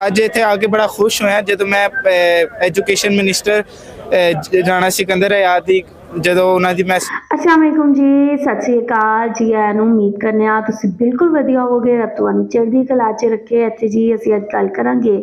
ਅੱਜ ਇੱਥੇ ਆ ਕੇ ਬੜਾ ਖੁਸ਼ ਹੋਇਆ ਜਦੋਂ ਮੈਂ ਐਜੂਕੇਸ਼ਨ ਮਿਨਿਸਟਰ ਰਾਣਾ ਸਿਕੰਦਰ ਆਜ਼ਾਦ ਦੀ ਜਦੋਂ ਉਹਨਾਂ ਦੀ ਮੈਂ ਅਸਲਾਮ ਵਾਲੇਕੁਮ ਜੀ, ਸਤਿ ਸ੍ਰੀ ਅਕਾਲ ਜੀ। ਆਇਆਂ ਨੂੰ ਉਮੀਦ ਕਰਨੇ ਆ ਤੁਸੀਂ ਬਿਲਕੁਲ ਵਧੀਆ ਹੋਵੋਗੇ ਰੱਬ ਤੁਹਾਨੂੰ ਚੜ੍ਹਦੀ ਕਲਾ 'ਚ ਰੱਖੇ ਇੱਥੇ ਜੀ ਅਸੀਂ ਅੱਜ ਗੱਲ ਕਰਾਂਗੇ।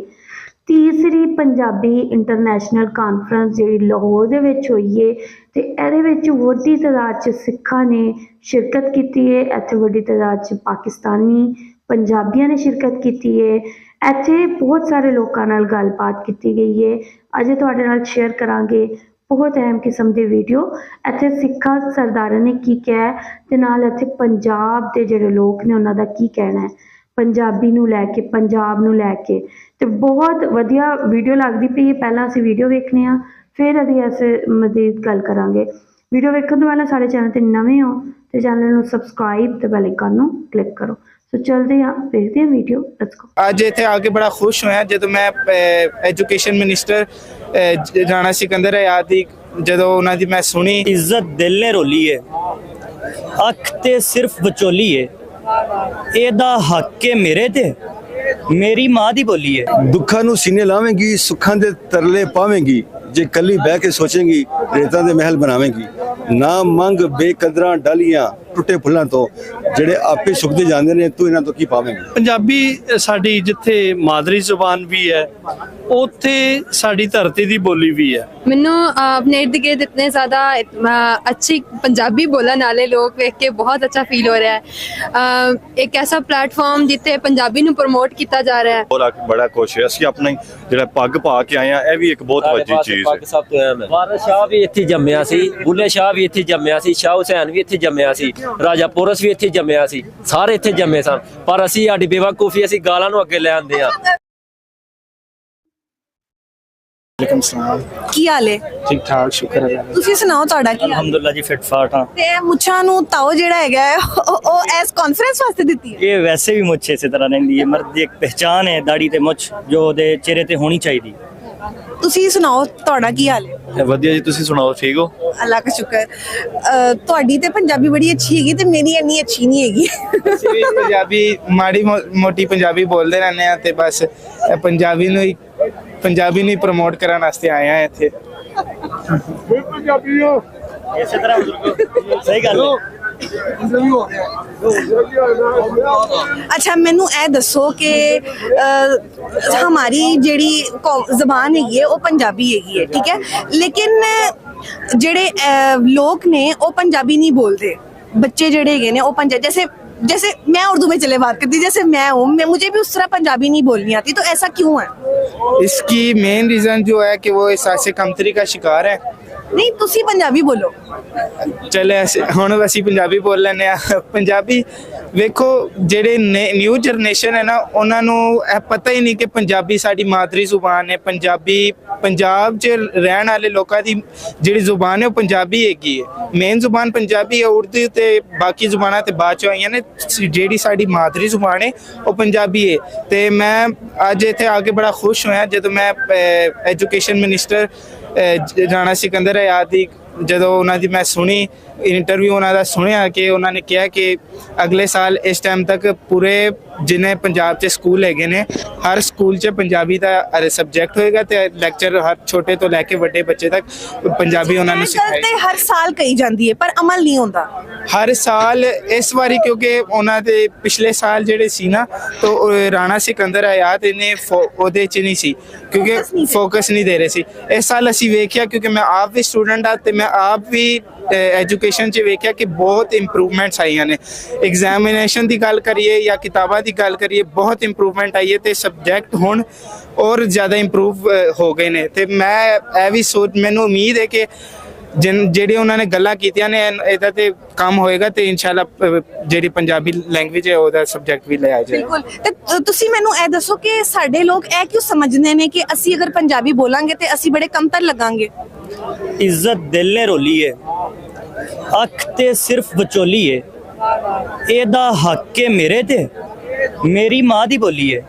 ਤੀਸਰੀ ਪੰਜਾਬੀ ਇੰਟਰਨੈਸ਼ਨਲ ਕਾਨਫਰੰਸ ਜਿਹੜੀ ਲਾਹੌਰ ਦੇ ਵਿੱਚ ਹੋਈ ਏ ਤੇ ਇਹਦੇ ਵਿੱਚ ਵੱਡੀ ਤਾਦਾਦ 'ਚ ਸਿੱਖਾਂ ਨੇ ਸ਼ਿਰਕਤ ਕੀਤੀ ਏ। ਇੱਥੇ ਵੱਡੀ ਤਾਦਾਦ 'ਚ ਪਾਕਿਸਤਾਨੀ ਪੰਜਾਬੀਆਂ ਨੇ ਸ਼ਿਰਕਤ ਕੀਤੀ ਏ। ਇੱਥੇ ਬਹੁਤ ਸਾਰੇ ਲੋਕਾਂ ਨਾਲ ਗੱਲਬਾਤ ਕੀਤੀ ਗਈ ਹੈ ਅਜੇ ਤੁਹਾਡੇ ਨਾਲ ਸ਼ੇਅਰ ਕਰਾਂਗੇ ਬਹੁਤ ਅਹਿਮ ਕਿਸਮ ਦੀ ਵੀਡੀਓ ਇੱਥੇ ਸਿੱਖਾਂ ਸਰਦਾਰਾਂ ਨੇ ਕੀ ਕਿਹਾ ਹੈ ਤੇ ਨਾਲ ਇੱਥੇ ਪੰਜਾਬ ਦੇ ਜਿਹੜੇ ਲੋਕ ਨੇ ਉਹਨਾਂ ਦਾ ਕੀ ਕਹਿਣਾ ਹੈ। ਪੰਜਾਬੀ ਨੂੰ ਲੈ ਕੇ, ਪੰਜਾਬ ਨੂੰ ਲੈ ਕੇ। ਤੇ ਬਹੁਤ ਵਧੀਆ ਵੀਡੀਓ ਲੱਗਦੀ ਪਈ ਹੈ ਪਹਿਲਾਂ ਅਸੀਂ ਵੀਡੀਓ ਵੇਖਨੇ ਆ, ਫਿਰ ਅਸੀਂ ਇਸ ਮਜ਼ੀਦ ਗੱਲ ਕਰਾਂਗੇ। ਵੀਡੀਓ ਵੇਖਣ ਤੋਂ ਪਹਿਲਾਂ ਸਾਡੇ ਚੈਨਲ ਤੇ ਨਵੇਂ ਹੋ ਤੇ ਚੈਨਲ ਨੂੰ ਸਬਸਕ੍ਰਾਈਬ ਤੇ ਬੈਲ ਆਈਕਨ ਨੂੰ ਕਲਿੱਕ ਕਰੋ। ਸੋ ਚਲਦੇ ਹਾਂ ਵੇਖਦੇ ਹਾਂ ਵੀਡੀਓ ਲੈਟਸ ਗੋ ਅੱਜ ਇੱਥੇ ਆ ਕੇ ਬੜਾ ਖੁਸ਼ ਹੋਇਆ ਜਦੋਂ ਮੈਂ ਐਜੂਕੇਸ਼ਨ ਮਿਨਿਸਟਰ ਰਾਣਾ ਸਿਕੰਦਰ ਆਜ਼ਾਦ ਦੀ ਜਦੋਂ ਉਹਨਾਂ ਦੀ ਮੈਂ ਸੁਣੀ ਇੱਜ਼ਤ ਦਿਲ ਨੇ ਰੋਲੀ ਏ ਅੱਖ ਤੇ ਸਿਰਫ ਵਿਚੋਲੀ ਏ ਇਹਦਾ ਹੱਕ ਏ ਮੇਰੇ ਤੇ ਮੇਰੀ ਮਾਂ ਦੀ ਬੋਲੀ ਏ ਦੁੱਖਾਂ ਨੂੰ ਸੀਨੇ ਲਾਵੇਂਗੀ ਸੁੱਖਾਂ ਦੇ ਤਰਲੇ ਪਾਵੇਂਗੀ ਜੇ ਕੱਲੀ ਬਹਿ ਕੇ ਸੋਚੇਂਗੀ ਰੇਤਾਂ ਦੇ ਮਹਿਲ ਬਣਾਵੇਂਗੀ ਨਾ ਮੰਗ ਬੇਕਦਰਾਂ ਡਾਲੀਆਂ ਟੁੱਟੇ ਫੁੱਲਾਂ ਤੋਂ ਜਿਹੜੇ ਆਪੇ ਸੁੱਕਦੇ ਜਾਂਦੇ ਨੇ ਤੂੰ ਇਹਨਾਂ ਤੋਂ ਕੀ ਪਾਵੇਂਗੀ? ਪੰਜਾਬੀ ਸਾਡੀ ਜਿੱਥੇ ਮਾਦਰੀ ਜ਼ੁਬਾਨ ਵੀ ਹੈ ਉੱਥੇ ਸਾਡੀ ਧਰਤੀ ਦੀ ਬੋਲੀ ਵੀ ਹੈ। ਮੈਨੂੰ ਆਪਣੇ ਇਰਦ ਗਿਰਦ ਇਤਨੇ ਜ਼ਿਆਦਾ ਅੱਛੀ ਪੰਜਾਬੀ ਬੋਲਣ ਵਾਲੇ ਲੋਕ ਵੇਖ ਕੇ ਬਹੁਤ ਅੱਛਾ ਫੀਲ ਹੋ ਰਿਹਾ ਹੈ। ਇੱਕ ਐਸਾ ਪਲੇਟਫਾਰਮ ਜਿੱਥੇ ਪੰਜਾਬੀ ਨੂੰ ਪ੍ਰਮੋਟ ਕੀਤਾ ਜਾ ਰਿਹਾ ਹੈ। ਬੜਾ ਬੜਾ ਖੁਸ਼ ਹੈ ਅਸੀਂ ਆਪਣਾ ਹੀ ਜਿਹੜਾ ਪੱਗ ਪਾ ਕੇ ਆਏ ਆ ਇਹ ਵੀ ਇੱਕ ਬਹੁਤ ਵੱਡੀ ਚੀਜ਼ ਹੈ। ਵਾਰਿਸ ਸ਼ਾਹ ਵੀ ਇੱਥੇ ਜੰਮਿਆ ਸੀ ਬੁੱਲੇ ਸ਼ਾਹ ਵੀ ਇੱਥੇ ਜੰਮਿਆ ਸੀ ਸ਼ਾਹ ਹੁਸੈਨ ਵੀ ਇੱਥੇ ਜੰਮਿਆ ਸੀ ਰਾਜਾ ਪੋਰਸ ਵੀ ਇੱਥੇ ਜੰਮਿਆ ਸੀ ਸਾਰੇ ਇੱਥੇ ਜੰਮੇ ਸਨ। ਪਰ ਅਸੀਂ ਸਾਡੀ ਬੇਵਕੂਫੀ ਅਸੀਂ ਗਾਲਾਂ ਨੂੰ ਅੱਗੇ ਲੈ ਆਂਦੇ ਆ ਕੀ ਹਾਲ ਹੈ ਠੀਕ ਠਾਕ ਸ਼ੁਕਰ ਹੈ ਤੁਸੀਂ ਸੁਣਾਓ ਤੁਹਾਡਾ ਕੀ ਹਾਲ? ਅਲਹਮਦੁਲਿਲਾ ਜੀ ਫਿਟ ਫਾਟ ਹਾਂ। ਤੇ ਮੁੱਛਾਂ ਨੂੰ ਤਾਓ ਜਿਹੜਾ ਹੈਗਾ ਹੈ, ਉਹ- ਉਹ ਐਸ ਕਾਨਫਰੰਸ ਵਾਸਤੇ ਦਿੱਤੀ ਹੈ? ਇਹ ਵੈਸੇ ਵੀ ਮੁੱਛ ਇਸੇ ਤਰ੍ਹਾਂ ਰਹਿੰਦੀ ਹੈ। ਮਰਦ ਦੀ ਇੱਕ ਪਹਿਚਾਨ ਹੈ ਦਾੜੀ ਤੇ ਮੁੱਛ ਜੋ ਉਹਦੇ ਚਿਹਰੇ ਤੇ ਹੋਣੀ ਚਾਹੀਦੀ ਤੁਸੀਂ ਸੁਣਾਓ ਤੁਹਾਡਾ ਕੀ ਹਾਲ ਹੈ? ਵਧੀਆ ਜੀ ਤੁਸੀਂ ਸੁਣਾਓ ਠੀਕ ਹੋ? ਅੱਲਾ ਦਾ ਸ਼ੁਕਰ। ਅਹ, ਤੁਹਾਡੀ ਤੇ ਪੰਜਾਬੀ ਬੜੀ ਅੱਛੀ ਹੈਗੀ ਤੇ ਮੇਰੀ ਇੰਨੀ ਅੱਛੀ ਨਹੀਂ ਹੈਗੀ। ਅਸੀਂ ਵੀ ਪੰਜਾਬੀ ਮਾੜੀ ਮੋ- ਮੋਟੀ ਪੰਜਾਬੀ ਬੋਲਦੇ ਰਹਿੰਦੇ ਆ ਤੇ ਬਸ ਇਹ ਪੰਜਾਬੀ ਨੂੰ ਹੀ ਪੰਜਾਬੀ ਨੂੰ ਹੀ ਪ੍ਰਮੋਟ ਕਰਨ ਵਾਸਤੇ ਆਏ ਆ ਇੱਥੇ। ਇਸੇ ਤਰ੍ਹਾਂ ਬਜ਼ੁਰਗੋ ਸਹੀ ਗੱਲ ਹੈ। ਅੱਛਾ ਮੈਨੂੰ ਇਹ ਦੱਸੋ ਕਿ ਅਹ, ਹਮਾਰੀ ਜਿਹੜੀ ਕੌਮ- ਜ਼ਬਾਨ ਹੈਗੀ ਹੈ ਉਹ ਪੰਜਾਬੀ ਹੈਗੀ ਹੈ ਠੀਕ ਹੈ ਲੇਕਿਨ ਜਿਹੜੇ ਅਹ, ਲੋਕ ਨੇ ਉਹ ਪੰਜਾਬੀ ਨਹੀਂ ਬੋਲਦੇ बच्चे ਜਿਹੜੇ ਹੈਗੇ ਨੇ ਉਹ पंजाबी जैसे जैसे मैं उर्दू में चले बात करती हूँ, जैसे मैं हूँ मैं मुझे भी उस तरह पंजाबी नहीं बोलनी आती तो ऐसा क्यों है इसकी मेन रीजन जो है कि वो एहसास कमतरी का शिकार है ਨਹੀਂ, ਤੁਸੀਂ ਪੰਜਾਬੀ ਬੋਲੋ। ਚਲੇ ਹੁਣ ਅਸੀਂ ਪੰਜਾਬੀ ਬੋਲ ਲੈਨੇ ਆ ਪੰਜਾਬੀ ਵੇਖੋ, ਜਿਹੜੇ ਨਿਊ ਜਨਰੇਸ਼ਨ ਹੈ ਨਾ, ਉਹਨਾਂ ਨੂੰ ਇਹ ਪਤਾ ਹੀ ਨਹੀਂ ਕਿ ਪੰਜਾਬੀ ਸਾਡੀ ਮਾਦਰੀ ਜ਼ੁਬਾਨ ਹੈ। ਪੰਜਾਬੀ, ਪੰਜਾਬ 'ਚ ਰਹਿਣ ਵਾਲੇ ਲੋਕਾਂ ਦੀ ਜਿਹੜੀ ਜ਼ੁਬਾਨ ਹੈ, ਉਹ ਪੰਜਾਬੀ ਹੈਗੀ ਹੈ। ਮੇਨ ਜ਼ੁਬਾਨ ਪੰਜਾਬੀ ਹੈ, ਉਰਦੂ ਤੇ ਬਾਕੀ ਜ਼ੁਬਾਨਾਂ ਤੇ ਬਾਅਦ 'ਚ ਆਈਆਂ ਨੇ। ਜਿਹੜੀ ਸਾਡੀ ਮਾਦਰੀ ਜ਼ੁਬਾਨ ਹੈ, ਉਹ ਪੰਜਾਬੀ ਹੈ। ਤੇ ਮੈਂ ਅੱਜ ਇੱਥੇ ਆ ਕੇ ਬੜਾ ਖੁਸ਼ ਹੋਇਆ ਜਦੋਂ ਮੈਂ ਐਜੂਕੇਸ਼ਨ ਮਿਨਿਸਟਰ ਰਾਣਾ ਸਿਕੰਦਰ ਆਜ਼ਾਦ ਦੀ ਜਦੋਂ ਉਹਨਾਂ ਦੀ ਮੈਂ ਸੁਣੀ ਇੰਟਰਵਿਊ ਉਹਨਾਂ ਦਾ ਸੁਣਿਆ ਕਿ ਉਹਨਾਂ ਨੇ ਕਿਹਾ ਕਿ ਅਗਲੇ ਸਾਲ ਇਸ ਟਾਈਮ ਤੱਕ ਪੂਰੇ ਜਿਨੇ ਪੰਜਾਬ 'ਚ ਸਕੂਲ ਹੈਗੇ ਨੇ ਹਰ ਸਕੂਲ 'ਚ ਪੰਜਾਬੀ ਦਾ ਸਬਜੈਕਟ ਹੋਏਗਾ ਤੇ ਲੈਕਚਰ ਹਰ ਛੋਟੇ ਤੋਂ ਲੈ ਕੇ ਵੱਡੇ ਬੱਚੇ ਤੱਕ ਪੰਜਾਬੀ ਉਹਨਾਂ ਨੂੰ ਗੱਲ ਤੇ ਹਰ ਸਾਲ ਕਹੀ ਜਾਂਦੀ ਹੈ ਪਰ ਅਮਲ ਨਹੀਂ ਹੁੰਦਾ। ਹਰ ਸਾਲ ਇਸ ਵਾਰੀ ਕਿਉਂਕਿ ਉਹਨਾਂ ਦੇ ਪਿਛਲੇ ਸਾਲ ਜਿਹੜੇ ਸੀ ਨਾ ਤੋਂ ਰਾਣਾ ਸਿਕੰਦਰ ਆਜ਼ਾਦ ਇਹਨੇ ਉਹਦੇ ਚ ਨਹੀਂ ਸੀ ਕਿਉਂਕਿ। ਫੋਕਸ ਨਹੀਂ ਦੇ ਰਹੇ ਸੀ। ਇਸ ਸਾਲ ਅਸੀਂ ਵੇਖਿਆ ਕਿਉਂਕਿ ਮੈਂ ਆਪ ਵੀ ਸਟੂਡੈਂਟ ਆ ਤੇ ਮੈਂ ਆਪ ਵੀ ਐਜੂਕੇਸ਼ਨ 'ਚ ਵੇਖਿਆ ਕਿ ਬਹੁਤ ਇੰਪਰੂਵਮੈਂਟਸ ਆਈਆਂ ਨੇ। ਐਗਜ਼ਾਮੀਨੇਸ਼ਨ ਦੀ ਗੱਲ ਕਰੀਏ ਜਾਂ ਕਿਤਾਬਾਂ ਦੀ ਗੱਲ ਕਰੀਏ ਬਹੁਤ ਇੰਪਰੂਵਮੈਂਟ ਆਈ ਹੈ ਤੇ ਸਬਜੈਕਟ ਹੁਣ ਔਰ ਜ਼ਿਆਦਾ ਇੰਪਰੂਵ ਹੋ ਗਏ ਨੇ। ਤੇ ਮੈਂ ਇਹ ਵੀ ਸੋਚ ਮੈਨੂੰ ਉਮੀਦ ਹੈ ਕਿ ਜਿਨ ਜਿਹੜੇ ਉਹਨਾਂ ਨੇ ਗੱਲਾਂ ਕੀਤੀਆਂ ਨੇ ਇਹਦਾ ਤੇ ਕੰਮ ਹੋਏਗਾ ਤੇ ਇਨਸ਼ਾਅੱਲਾ ਜਿਹੜੀ ਪੰਜਾਬੀ ਲੈਂਗੁਏਜ ਹੈ ਉਹਦਾ ਸਬਜੈਕਟ ਵੀ ਲਿਆ ਜਾਏਗਾ। ਬਿਲਕੁਲ। ਤੇ ਤੁਸੀਂ ਮੈਨੂੰ ਇਹ ਦੱਸੋ ਕਿ ਸਾਡੇ ਲੋਕ ਇਹ ਕਿਉਂ ਸਮਝਦੇ ਨੇ ਕਿ ਅਸੀਂ ਅਗਰ ਪੰਜਾਬੀ ਬੋਲਾਂਗੇ ਤੇ ਅਸੀਂ ਬੜੇ ਕਮਤਰ ਲੱਗਾਂਗੇ? ਇੱਜ਼ਤ ਦਿਲ ਨੇ ਰੋਲੀ ਏ ਅੱਖ ਤੇ ਸਿਰਫ ਵਿਚੋਲੀ ਏ। ਇਹਦਾ ਹੱਕ ਏ ਮੇਰੇ ਤੇ। ਮੇਰੀ ਮਾਂ ਦੀ ਬੋਲੀ ਏ।